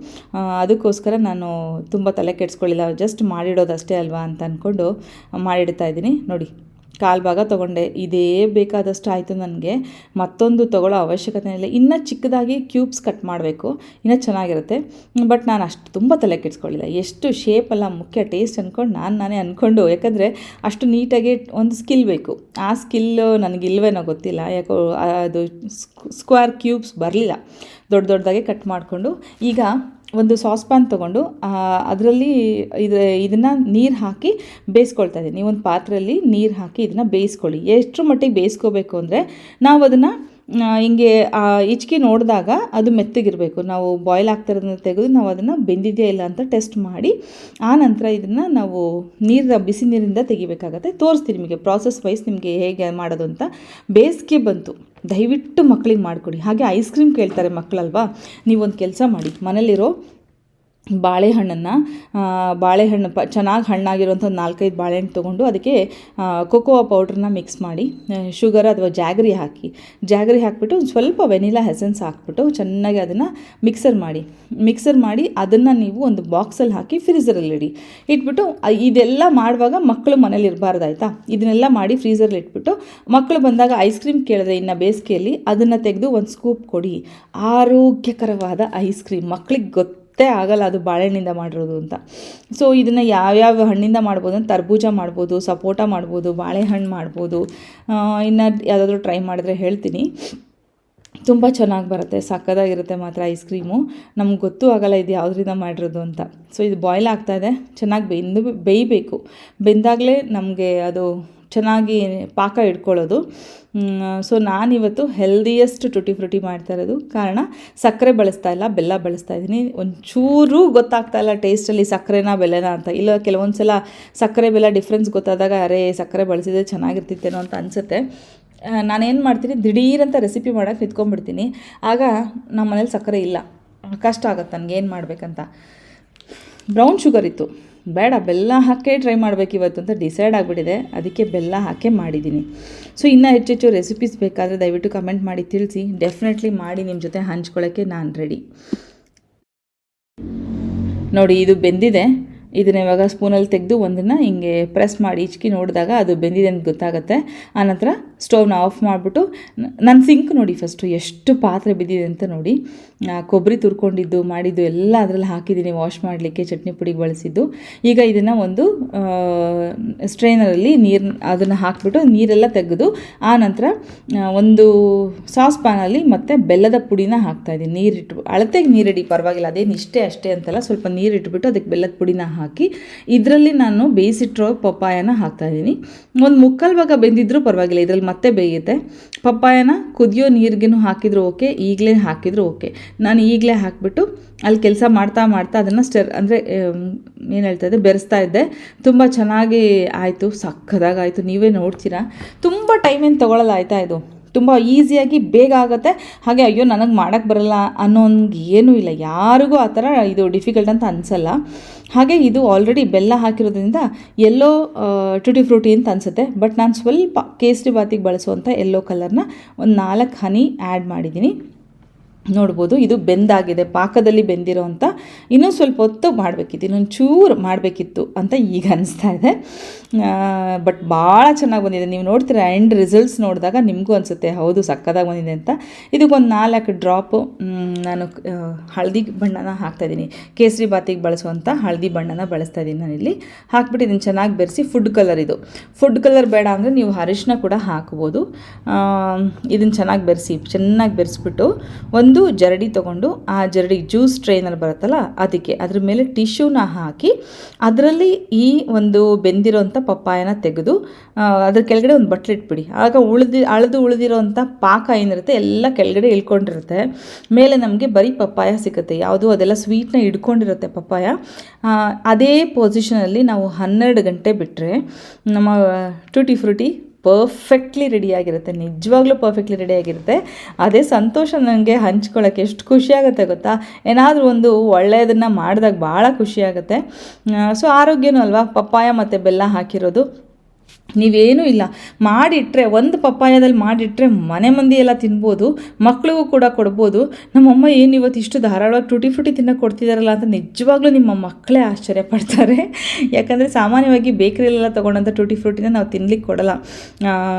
ಅದಕ್ಕೋಸ್ಕರ ನಾನು ತುಂಬ ತಲೆ ಕೆಡಿಸ್ಕೊಳ್ಳಿಲ್ಲ. ಜಸ್ಟ್ ಮಾಡಿಡೋದಷ್ಟೇ ಅಲ್ವಾ ಅಂತ ಅಂದ್ಕೊಂಡು ಮಾಡಿಡ್ತಾ ಇದ್ದೀನಿ. ನೋಡಿ. ಕಾಲು ಭಾಗ ತೊಗೊಂಡೆ. ಇದೇ ಬೇಕಾದಷ್ಟು ಆಯಿತು ನನಗೆ. ಮತ್ತೊಂದು ತೊಗೊಳ್ಳೋ ಅವಶ್ಯಕತೆ ಇಲ್ಲ. ಇನ್ನೂ ಚಿಕ್ಕದಾಗಿ ಕ್ಯೂಬ್ಸ್ ಕಟ್ ಮಾಡಬೇಕು. ಇನ್ನೂ ಚೆನ್ನಾಗಿರುತ್ತೆ. ಬಟ್ ನಾನು ಅಷ್ಟು ತುಂಬ ತಲೆ ಕೆಡಿಸ್ಕೊಳ್ಳಿಲ್ಲ. ಎಷ್ಟು ಶೇಪಲ್ಲ ಮುಖ್ಯ ಟೇಸ್ಟ್ ಅಂದ್ಕೊಂಡು ನಾನು ನಾನೇ ಅಂದ್ಕೊಂಡು ಯಾಕಂದರೆ ಅಷ್ಟು ನೀಟಾಗಿ ಒಂದು ಸ್ಕಿಲ್ ಬೇಕು. ಆ ಸ್ಕಿಲ್ಲು ನನಗಿಲ್ವೇನೋ ಗೊತ್ತಿಲ್ಲ. ಯಾಕೋ ಅದು ಸ್ಕ್ವೇರ್ ಕ್ಯೂಬ್ಸ್ ಬರಲಿಲ್ಲ. ದೊಡ್ಡ ದೊಡ್ಡದಾಗಿ ಕಟ್ ಮಾಡಿಕೊಂಡು. ಈಗ ಒಂದು ಸಾಸ್ ಪ್ಯಾನ್ ತೊಗೊಂಡು ಅದರಲ್ಲಿ ಇದು, ಇದನ್ನು ನೀರು ಹಾಕಿ ಬೇಯಿಸ್ಕೊಳ್ತಾ ಇದ್ದೀನಿ. ಒಂದು ಪಾತ್ರೆಯಲ್ಲಿ ನೀರು ಹಾಕಿ ಇದನ್ನು ಬೇಯಿಸ್ಕೊಳ್ಳಿ. ಎಷ್ಟರ ಮಟ್ಟಿಗೆ ಬೇಯಿಸ್ಕೋಬೇಕು ಅಂದರೆ, ನಾವು ಅದನ್ನು ಹಿಂಗೆ ಹಿಚ್ಕಿ ನೋಡಿದಾಗ ಅದು ಮೆತ್ತಗಿರಬೇಕು. ನಾವು ಬಾಯ್ಲ್ ಆಗ್ತಿರೋದನ್ನ ತೆಗೆದು ನಾವು ಅದನ್ನು ಬೆಂದಿದೆಯಾ ಇಲ್ಲ ಅಂತ ಟೆಸ್ಟ್ ಮಾಡಿ, ಆ ನಂತರ ಇದನ್ನು ನಾವು ನೀರ ಬಿಸಿ ನೀರಿಂದ ತೆಗಿಬೇಕಾಗತ್ತೆ. ತೋರಿಸ್ತೀನಿ ನಿಮಗೆ ಪ್ರಾಸೆಸ್ ವೈಸ್ ನಿಮಗೆ ಹೇಗೆ ಮಾಡೋದು ಅಂತ. ಬೇಸಿಗೆ ಬಂತು. ದಯವಿಟ್ಟು ಮಕ್ಕಳಿಗೆ ಮಾಡಿಕೊಡಿ. ಹಾಗೆ ಐಸ್ ಕ್ರೀಮ್ ಕೇಳ್ತಾರೆ ಮಕ್ಕಳಲ್ವಾ? ನೀವೊಂದು ಕೆಲಸ ಮಾಡಿ. ಮನೇಲಿರೋ ಬಾಳೆಹಣ್ಣನ್ನು ಬಾಳೆಹಣ್ಣು ಪ, ಚೆನ್ನಾಗಿ ಹಣ್ಣಾಗಿರುವಂಥ ಒಂದು ನಾಲ್ಕೈದು ಬಾಳೆಹಣ್ಣು ತೊಗೊಂಡು ಅದಕ್ಕೆ ಕೊಕೋವಾ ಪೌಡ್ರನ್ನ ಮಿಕ್ಸ್ ಮಾಡಿ ಶುಗರ್ ಅಥವಾ ಜಾಗರಿ ಹಾಕಿ ಜಾಗರಿ ಹಾಕಿಬಿಟ್ಟು ಒಂದು ಸ್ವಲ್ಪ ವೆನಿಲಾ ಹೆಸೆನ್ಸ್ ಹಾಕ್ಬಿಟ್ಟು ಚೆನ್ನಾಗಿ ಅದನ್ನು ಮಿಕ್ಸರ್ ಮಾಡಿ ಮಿಕ್ಸರ್ ಮಾಡಿ ಅದನ್ನು ನೀವು ಒಂದು ಬಾಕ್ಸಲ್ಲಿ ಹಾಕಿ ಫ್ರೀಸರಲ್ಲಿ ಇಡಿ. ಇಟ್ಬಿಟ್ಟು ಇದೆಲ್ಲ ಮಾಡುವಾಗ ಮಕ್ಕಳು ಮನೇಲಿ ಇರಬಾರ್ದು ಆಯಿತಾ? ಇದನ್ನೆಲ್ಲ ಮಾಡಿ ಫ್ರೀಸರ್ಲಿ ಇಟ್ಬಿಟ್ಟು ಮಕ್ಕಳು ಬಂದಾಗ ಐಸ್ ಕ್ರೀಮ್ ಕೇಳಿದ್ರೆ ಇನ್ನು ಬೇಸಿಗೆಯಲ್ಲಿ ಅದನ್ನು ತೆಗೆದು ಒಂದು ಸ್ಕೂಪ್ ಕೊಡಿ. ಆರೋಗ್ಯಕರವಾದ ಐಸ್ ಕ್ರೀಮ್ ಮಕ್ಕಳಿಗೆ ಗೊತ್ತು ಗೊತ್ತೇ ಆಗಲ್ಲ ಅದು ಬಾಳೆಹಣ್ಣಿಂದ ಮಾಡಿರೋದು ಅಂತ. ಸೊ ಇದನ್ನು ಯಾವ್ಯಾವ ಹಣ್ಣಿಂದ ಮಾಡ್ಬೋದು ಅಂತ ತರ್ಬೂಜ ಮಾಡ್ಬೋದು, ಸಪೋಟ ಮಾಡ್ಬೋದು, ಬಾಳೆಹಣ್ಣು ಮಾಡ್ಬೋದು. ಇನ್ನು ಯಾವುದಾದ್ರೂ ಟ್ರೈ ಮಾಡಿದ್ರೆ ಹೇಳ್ತೀನಿ. ತುಂಬ ಚೆನ್ನಾಗಿ ಬರುತ್ತೆ, ಸಕ್ಕದಾಗಿರುತ್ತೆ ಮಾತ್ರ ಐಸ್ ಕ್ರೀಮು ನಮ್ಗೆ ಗೊತ್ತೂ ಆಗಲ್ಲ ಇದು ಯಾವುದರಿಂದ ಮಾಡಿರೋದು ಅಂತ. ಸೊ ಇದು ಬಾಯ್ಲ್ ಆಗ್ತಾಯಿದೆ ಚೆನ್ನಾಗಿ ಬೆಂದು ಬೇಯಬೇಕು. ಬೆಂದಾಗಲೇ ನಮಗೆ ಅದು ಚೆನ್ನಾಗಿ ಪಾಕ ಇಟ್ಕೊಳ್ಳೋದು. ಸೊ ನಾನಿವತ್ತು ಹೆಲ್ದಿಯೆಸ್ಟ್ ಟುಟಿ ಫ್ರುಟಿ ಮಾಡ್ತಾ ಇರೋದು. ಕಾರಣ ಸಕ್ಕರೆ ಬಳಸ್ತಾ ಇಲ್ಲ, ಬೆಲ್ಲ ಬಳಸ್ತಾ ಇದ್ದೀನಿ. ಒಂಚೂರು ಗೊತ್ತಾಗ್ತಾ ಇಲ್ಲ ಟೇಸ್ಟಲ್ಲಿ ಸಕ್ಕರೆನಾ, ಬೆಲ್ಲನ ಅಂತ. ಇಲ್ಲ ಕೆಲವೊಂದು ಸಲ ಸಕ್ಕರೆ, ಬೆಲ್ಲ ಡಿಫ್ರೆನ್ಸ್ ಗೊತ್ತಾದಾಗ, ಅರೇ, ಸಕ್ಕರೆ ಬಳಸಿದ್ರೆ ಚೆನ್ನಾಗಿರ್ತಿತ್ತೇನೋ ಅಂತ ಅನಿಸುತ್ತೆ. ನಾನೇನು ಮಾಡ್ತೀನಿ, ದಿಢೀರಂತ ರೆಸಿಪಿ ಮಾಡೋಕೆ ನಿಂತ್ಕೊಂಡ್ಬಿಡ್ತೀನಿ. ಆಗ ನಮ್ಮ ಮನೇಲಿ ಸಕ್ಕರೆ ಇಲ್ಲ. ಕಷ್ಟ ಆಗುತ್ತೆ ನನಗೆ ಏನು ಮಾಡಬೇಕಂತ. ಬ್ರೌನ್ ಶುಗರ್ ಇತ್ತು. ಬೇಡ, ಬೆಲ್ಲ ಹಾಕೇ ಟ್ರೈ ಮಾಡಬೇಕು ಇವತ್ತು ಅಂತ ಡಿಸೈಡ್ ಆಗಿಬಿಟ್ಟಿದೆ. ಅದಕ್ಕೆ ಬೆಲ್ಲ ಹಾಕೇ ಮಾಡಿದ್ದೀನಿ. ಸೊ ಇನ್ನೂ ಹೆಚ್ಚೆಚ್ಚು ರೆಸಿಪೀಸ್ ಬೇಕಾದರೆ ದಯವಿಟ್ಟು ಕಮೆಂಟ್ ಮಾಡಿ, ತಿಳಿಸಿ. ಡೆಫಿನೆಟ್ಲಿ ಮಾಡಿ ನಿಮ್ಮ ಜೊತೆ ಹಂಚ್ಕೊಳ್ಳೋಕ್ಕೆ ನಾನು ರೆಡಿ ನೋಡಿ, ಇದು ಬೆಂದಿದೆ. ಇದನ್ನ ಇವಾಗ ಸ್ಪೂನಲ್ಲಿ ತೆಗೆದು ಒಂದನ್ನು ಹಿಂಗೆ ಪ್ರೆಸ್ ಮಾಡಿ, ಇಚ್ಕಿ ನೋಡಿದಾಗ ಅದು ಬೆಂದಿದೆ ಅಂತ ಗೊತ್ತಾಗುತ್ತೆ. ಆನಂತರ ಸ್ಟವ್ನ ಆಫ್ ಮಾಡಿಬಿಟ್ಟು ನನ್ನ ಸಿಂಕ್ ನೋಡಿ ಫಸ್ಟು ಎಷ್ಟು ಪಾತ್ರೆ ಬಿದ್ದಿದೆ ಅಂತ ನೋಡಿ. ಕೊಬ್ಬರಿ ತುರ್ಕೊಂಡಿದ್ದು, ಮಾಡಿದ್ದು ಎಲ್ಲ ಅದರಲ್ಲಿ ಹಾಕಿದ್ದೀನಿ ವಾಶ್ ಮಾಡಲಿಕ್ಕೆ, ಚಟ್ನಿ ಪುಡಿಗೆ ಬಳಸಿದ್ದು. ಈಗ ಇದನ್ನು ಒಂದು ಸ್ಟ್ರೈನರಲ್ಲಿ ನೀರು, ಅದನ್ನು ಹಾಕಿಬಿಟ್ಟು ನೀರೆಲ್ಲ ತೆಗೆದು, ಆ ನಂತರ ಒಂದು ಸಾಸ್ ಪ್ಯಾನಲ್ಲಿ ಮತ್ತು ಬೆಲ್ಲದ ಪುಡಿನ ಹಾಕ್ತಾಯಿದ್ದೀನಿ ನೀರಿಟ್ಟು ಅಳತೆಗೆ ನೀರಿಡಿ ಪರವಾಗಿಲ್ಲ, ಅದೇನು ಇಷ್ಟೇ ಅಷ್ಟೇ ಅಂತಲ್ಲ, ಸ್ವಲ್ಪ ನೀರಿಟ್ಬಿಟ್ಟು ಅದಕ್ಕೆ ಬೆಲ್ಲದ ಪುಡಿನ ಹಾಕಿ, ಇದರಲ್ಲಿ ನಾನು ಬೇಯಿಸಿಟ್ಟಿರೋ ಪಪ್ಪಾಯನ ಹಾಕ್ತಾಯಿದ್ದೀನಿ ಒಂದು ಮುಕ್ಕಲ್ ಭಾಗ ಪರವಾಗಿಲ್ಲ, ಇದರಲ್ಲಿ ಮತ್ತೆ ಬೇಯುತ್ತೆ. ಪಪ್ಪಾಯನ ಕುದಿಯೋ ನೀರಿಗೇನು ಹಾಕಿದ್ರು ಓಕೆ, ಈಗಲೇ ಹಾಕಿದ್ರು ಓಕೆ. ನಾನು ಈಗಲೇ ಹಾಕಿಬಿಟ್ಟು ಅಲ್ಲಿ ಕೆಲಸ ಮಾಡ್ತಾ ಮಾಡ್ತಾ ಅದನ್ನು ಸ್ಟರ್ ಅಂದರೆ ಏನು ಹೇಳ್ತಾ ಇದ್ದೆ, ಬೆರೆಸ್ತಾ ಇದ್ದೆ. ತುಂಬ ಚೆನ್ನಾಗಿ ಆಯಿತು, ಸಕ್ಕದಾಗಾಯಿತು. ನೀವೇ ನೋಡ್ತೀರಾ. ತುಂಬ ಟೈಮ್ ಏನು ತೊಗೊಳಲ್ಲ ಆಯಿತಾ ಇದು. ತುಂಬ ಈಸಿಯಾಗಿ ಬೇಗ ಆಗುತ್ತೆ. ಹಾಗೆ ಅಯ್ಯೋ, ನನಗೆ ಮಾಡೋಕ್ಕೆ ಬರಲ್ಲ ಅನ್ನೋಂಗೆ ಏನೂ ಇಲ್ಲ. ಯಾರಿಗೂ ಆ ಥರ ಇದು ಡಿಫಿಕಲ್ಟ್ ಅಂತ ಅನಿಸಲ್ಲ. ಹಾಗೆ ಇದು ಆಲ್ರೆಡಿ ಬೆಲ್ಲ ಹಾಕಿರೋದ್ರಿಂದ ಎಲ್ಲೋ ಟುಟಿ ಫ್ರೂಟಿ ಅಂತ ಅನಿಸುತ್ತೆ. ಬಟ್ ನಾನು ಸ್ವಲ್ಪ ಕೇಸರಿ ಬಾತಿಗೆ ಬಳಸುವಂಥ ಎಲ್ಲೋ ಕಲರ್ನ ಒಂದು ನಾಲ್ಕು ಹನಿ ಆ್ಯಡ್ ಮಾಡಿದ್ದೀನಿ ನೋಡ್ಬೋದು, ಇದು ಬೆಂದಾಗಿದೆ, ಪಾಕದಲ್ಲಿ ಬೆಂದಿರೋ ಅಂತ ಇನ್ನೂ ಸ್ವಲ್ಪ ಹೊತ್ತು ಮಾಡಬೇಕಿತ್ತು, ಇನ್ನೊಂದು ಚೂರು ಮಾಡಬೇಕಿತ್ತು ಅಂತ ಈಗ ಅನಿಸ್ತಾ ಇದೆ. ಬಟ್ ಭಾಳ ಚೆನ್ನಾಗಿ ಬಂದಿದೆ. ನೀವು ನೋಡ್ತೀರಾ ಎಂಡ್ ರಿಸಲ್ಟ್ಸ್ ನೋಡಿದಾಗ ನಿಮಗೂ ಅನಿಸುತ್ತೆ, ಹೌದು ಸಕ್ಕದಾಗಿ ಬಂದಿದೆ ಅಂತ. ಇದಕ್ಕೊಂದು ನಾಲ್ಕು ಡ್ರಾಪು ನಾನು ಹಳದಿ ಬಣ್ಣನ ಹಾಕ್ತಾಯಿದ್ದೀನಿ ಕೇಸರಿ ಬಾತಿಗೆ ಬಳಸುವಂಥ ಹಳದಿ ಬಣ್ಣನ ಬಳಸ್ತಾ ಇದ್ದೀನಿ ನಾನಿಲ್ಲಿ ಹಾಕ್ಬಿಟ್ಟು ಇದನ್ನು ಚೆನ್ನಾಗಿ ಬೆರೆಸಿ ಫುಡ್ ಕಲರ್ ಇದು. ಫುಡ್ ಕಲರ್ ಬೇಡ ಅಂದರೆ ನೀವು ಅರಿಶಿನ ಕೂಡ ಹಾಕ್ಬೋದು. ಇದನ್ನು ಚೆನ್ನಾಗಿ ಬೆರೆಸಿ, ಚೆನ್ನಾಗಿ ಬೆರೆಸ್ಬಿಟ್ಟು ಒಂದು ಜರಡಿ ತಗೊಂಡು ಆ ಜರಡಿ ಜ್ಯೂಸ್ ಟ್ರೈನಲ್ಲಿ ಬರುತ್ತಲ್ಲ, ಅದಕ್ಕೆ ಅದ್ರ ಮೇಲೆ ಟಿಶ್ಯೂನ ಹಾಕಿ ಅದರಲ್ಲಿ ಈ ಒಂದು ಬೆಂದಿರೋಂಥ ಪಪ್ಪಾಯನ ತೆಗೆದು ಅದ್ರ ಕೆಳಗಡೆ ಒಂದು ಬಟ್ಲಿಟ್ಬಿಡಿ ಆಗ ಉಳಿದು, ಅಳೆದು ಉಳಿದಿರೋಂಥ ಪಾಕ ಏನಿರುತ್ತೆ ಎಲ್ಲ ಕೆಳಗಡೆ ಇಳ್ಕೊಂಡಿರುತ್ತೆ. ಮೇಲೆ ನಮಗೆ ಬರೀ ಪಪ್ಪಾಯ ಸಿಗುತ್ತೆ. ಯಾವುದು ಅದೆಲ್ಲ ಸ್ವೀಟ್ನ ಹಿಡ್ಕೊಂಡಿರುತ್ತೆ ಪಪ್ಪಾಯ. ಅದೇ ಪೊಸಿಷನಲ್ಲಿ ನಾವು ಹನ್ನೆರಡು ಗಂಟೆ ಬಿಟ್ಟರೆ ನಮ್ಮ ಟೂಟಿ ಫ್ರೂಟಿ ಪರ್ಫೆಕ್ಟ್ಲಿ ರೆಡಿಯಾಗಿರುತ್ತೆ ನಿಜವಾಗ್ಲೂ ಪರ್ಫೆಕ್ಟ್ಲಿ ರೆಡಿಯಾಗಿರುತ್ತೆ ಅದೇ ಸಂತೋಷ ನನಗೆ ಹಂಚ್ಕೊಳ್ಳೋಕ್ಕೆ ಎಷ್ಟು ಖುಷಿಯಾಗುತ್ತೆ ಗೊತ್ತಾ? ಏನಾದರೂ ಒಂದು ಒಳ್ಳೆಯದನ್ನು ಮಾಡಿದಾಗ ಭಾಳ ಖುಷಿಯಾಗುತ್ತೆ ಸೊ ಆರೋಗ್ಯನೂ ಅಲ್ವಾ? ಪಪ್ಪಾಯ ಮತ್ತು ಬೆಲ್ಲ ಹಾಕಿರೋದು. ನೀವೇನೂ ಇಲ್ಲ. ಮಾಡಿಟ್ರೆ, ಒಂದು ಪಪ್ಪಾಯದಲ್ಲಿ ಮಾಡಿಟ್ರೆ ಮನೆ ಮಂದಿ ಎಲ್ಲ ತಿನ್ಬೋದು ಮಕ್ಕಳಿಗೂ ಕೂಡ ಕೊಡ್ಬೋದು. ನಮ್ಮಮ್ಮ ಏನು ಇವತ್ತು ಇಷ್ಟು ಧಾರಾಳವಾಗಿ ಟೂಟಿ ಫ್ರೂಟಿ ತಿನ್ನೋಕೆ ಕೊಡ್ತಿದ್ದಾರಲ್ಲ ಅಂತ ನಿಜವಾಗ್ಲೂ ನಿಮ್ಮ ಮಕ್ಕಳೇ ಆಶ್ಚರ್ಯ ಪಡ್ತಾರೆ. ಯಾಕಂದರೆ ಸಾಮಾನ್ಯವಾಗಿ ಬೇಕ್ರಿಯಲ್ಲೆಲ್ಲ ತೊಗೊಂಡಂಥ ಟೂಟಿ ಫ್ರೂಟಿನ ನಾವು ತಿನ್ಲಿಕ್ಕೆ ಕೊಡಲ್ಲ.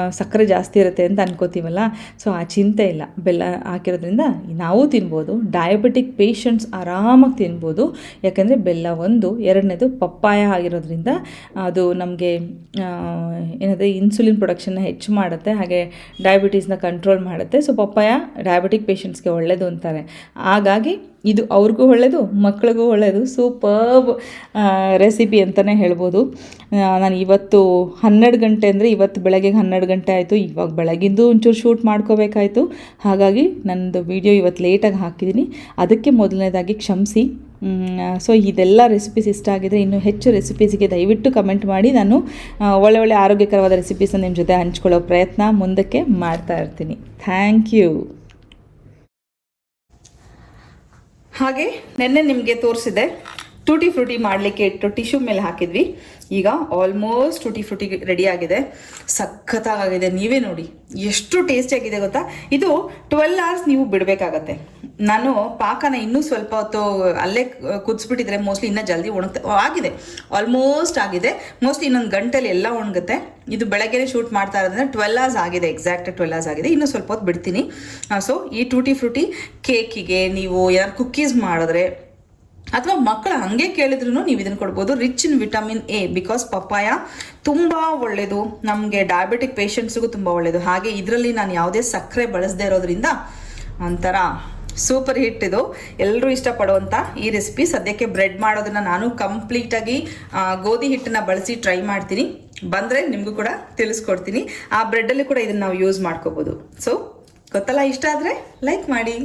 ಸಕ್ಕರೆ ಜಾಸ್ತಿ ಇರುತ್ತೆ ಅಂತ ಅನ್ಕೋತೀವಲ್ಲ. ಸೊ, ಆ ಚಿಂತೆ ಇಲ್ಲ. ಬೆಲ್ಲ ಹಾಕಿರೋದ್ರಿಂದ ನಾವು ತಿನ್ಬೋದು. ಡಯಾಬಿಟಿಕ್ ಪೇಷಂಟ್ಸ್ ಆರಾಮಾಗಿ ತಿನ್ಬೋದು. ಯಾಕಂದರೆ ಬೆಲ್ಲ ಒಂದು, ಎರಡನೇದು ಪಪ್ಪಾಯ ಆಗಿರೋದ್ರಿಂದ ಅದು ನಮಗೆ ಏನಂದರೆ ಇನ್ಸುಲಿನ್ ಪ್ರೊಡಕ್ಷನ್ನ ಹೆಚ್ಚು ಮಾಡುತ್ತೆ, ಹಾಗೆ ಡಯಾಬಿಟೀಸ್ನ ಕಂಟ್ರೋಲ್ ಮಾಡುತ್ತೆ. ಸೊ ಪಪ್ಪಾಯ ಡಯಾಬಿಟಿಕ್ ಪೇಷಂಟ್ಸ್ಗೆ ಒಳ್ಳೆಯದು ಅಂತಾರೆ. ಹಾಗಾಗಿ ಇದು ಅವ್ರಿಗೂ ಒಳ್ಳೆಯದು ಮಕ್ಳಿಗೂ ಒಳ್ಳೆಯದು ಸೂಪರ್ಬ್ ರೆಸಿಪಿ ಅಂತಲೇ ಹೇಳ್ಬೋದು. ನಾನು ಇವತ್ತು ಹನ್ನೆರಡು ಗಂಟೆ ಅಂದರೆ ಇವತ್ತು ಬೆಳಗ್ಗೆ ಹನ್ನೆರಡು ಗಂಟೆ ಆಯಿತು. ಇವಾಗ ಬೆಳಗಿಂದು ಒಂಚೂರು ಶೂಟ್ ಮಾಡ್ಕೋಬೇಕಾಯಿತು. ಹಾಗಾಗಿ ನನ್ನದು ವಿಡಿಯೋ ಇವತ್ತು ಲೇಟಾಗಿ ಹಾಕಿದ್ದೀನಿ ಅದಕ್ಕೆ ಮೊದಲನೇದಾಗಿ ಕ್ಷಮಿಸಿ. ಸೊ ಇದೆಲ್ಲ ರೆಸಿಪೀಸ್ ಇಷ್ಟ ಆಗಿದ್ರೆ ಇನ್ನೂ ಹೆಚ್ಚು ರೆಸಿಪೀಸಿಗೆ ದಯವಿಟ್ಟು ಕಮೆಂಟ್ ಮಾಡಿ. ನಾನು ಒಳ್ಳೆ ಒಳ್ಳೆ ಆರೋಗ್ಯಕರವಾದ ರೆಸಿಪೀಸನ್ನು ನಿಮ್ಮ ಜೊತೆ ಹಂಚ್ಕೊಳ್ಳೋ ಪ್ರಯತ್ನ ಮುಂದಕ್ಕೆ ಮಾಡ್ತಾ ಇರ್ತೀನಿ. ಥ್ಯಾಂಕ್ ಯು ಹಾಗೆ ನಿನ್ನೆ ನಿಮಗೆ ತೋರಿಸಿದೆ. ಟೂಟಿ ಫ್ರೂಟಿ ಮಾಡಲಿಕ್ಕೆ ಇಟ್ಟು ಟಿಶ್ಯೂ ಮೇಲೆ ಹಾಕಿದ್ವಿ. ಈಗ ಆಲ್ಮೋಸ್ಟ್ ಟೂಟಿ ಫ್ರೂಟಿ ರೆಡಿ ಆಗಿದೆ. ಸಖತ್ತಾಗಿದೆ ನೀವೇ ನೋಡಿ. ಎಷ್ಟು ಟೇಸ್ಟಿಯಾಗಿದೆ ಗೊತ್ತಾ? ಇದು ಟ್ವೆಲ್ ಅವರ್ಸ್ ನೀವು ಬಿಡಬೇಕಾಗತ್ತೆ. ನಾನು ಪಾಕನ ಇನ್ನೂ ಸ್ವಲ್ಪ ಹೊತ್ತು ಅಲ್ಲೇ ಕುದಿಸ್ಬಿಟ್ಟಿದ್ರೆ ಮೋಸ್ಟ್ಲಿ ಇನ್ನೂ ಜಲ್ದಿ ಒಣಗ್ತಾ ಆಗಿದೆ. ಆಲ್ಮೋಸ್ಟ್ ಆಗಿದೆ. ಮೋಸ್ಟ್ಲಿ ಇನ್ನೊಂದು ಗಂಟೆಲಿ ಎಲ್ಲ ಒಣಗುತ್ತೆ. ಇದು ಬೆಳಗ್ಗೆನೇ ಶೂಟ್ ಮಾಡ್ತಾ ಇರೋದ್ರಿಂದ ಟ್ವೆಲ್ ಅವರ್ಸ್ ಆಗಿದೆ. ಎಕ್ಸಾಕ್ಟ್ ಟ್ವೆಲ್ ಅವರ್ಸ್ ಆಗಿದೆ. ಇನ್ನೂ ಸ್ವಲ್ಪ ಹೊತ್ತು ಬಿಡ್ತೀನಿ. ಸೊ ಈ ಟೂಟಿ ಫ್ರೂಟಿ ಕೇಕಿಗೆ ನೀವು ಏನಾದ್ರು ಕುಕ್ಕೀಸ್ ಮಾಡಿದ್ರೆ ಅಥವಾ ಮಕ್ಕಳು ಹಂಗೆ ಕೇಳಿದ್ರು ನೀವು ಇದನ್ನು ಕೊಡ್ಬೋದು. Rich in vitamin A because papaya ತುಂಬ ಒಳ್ಳೆಯದು ನಮಗೆ ಡಯಾಬಿಟಿಕ್ ಪೇಷಂಟ್ಸ್ಗೂ ತುಂಬ ಒಳ್ಳೆಯದು ಹಾಗೆ ಇದರಲ್ಲಿ ನಾನು ಯಾವುದೇ ಸಕ್ಕರೆ ಬಳಸದೇ ಇರೋದ್ರಿಂದ ಒಂಥರ ಸೂಪರ್ ಹಿಟ್ ಇದು. ಎಲ್ಲರೂ ಇಷ್ಟಪಡುವಂಥ ಈ ರೆಸಿಪಿ ಸದ್ಯಕ್ಕೆ ಬ್ರೆಡ್ ಮಾಡೋದನ್ನ ನಾನು ಕಂಪ್ಲೀಟಾಗಿ ಗೋಧಿ ಹಿಟ್ಟನ್ನ ಬಳಸಿ ಟ್ರೈ ಮಾಡ್ತೀನಿ. ಬಂದರೆ ನಿಮಗೂ ಕೂಡ ತಿಳಿಸ್ಕೊಡ್ತೀನಿ. ಆ ಬ್ರೆಡ್ಡಲ್ಲಿ ಕೂಡ ಇದನ್ನು ನಾವು ಯೂಸ್ ಮಾಡ್ಕೋಬೋದು. ಸೊ ಗೊತ್ತಲ್ಲ, ಇಷ್ಟ ಆದರೆ ಲೈಕ್ ಮಾಡಿ.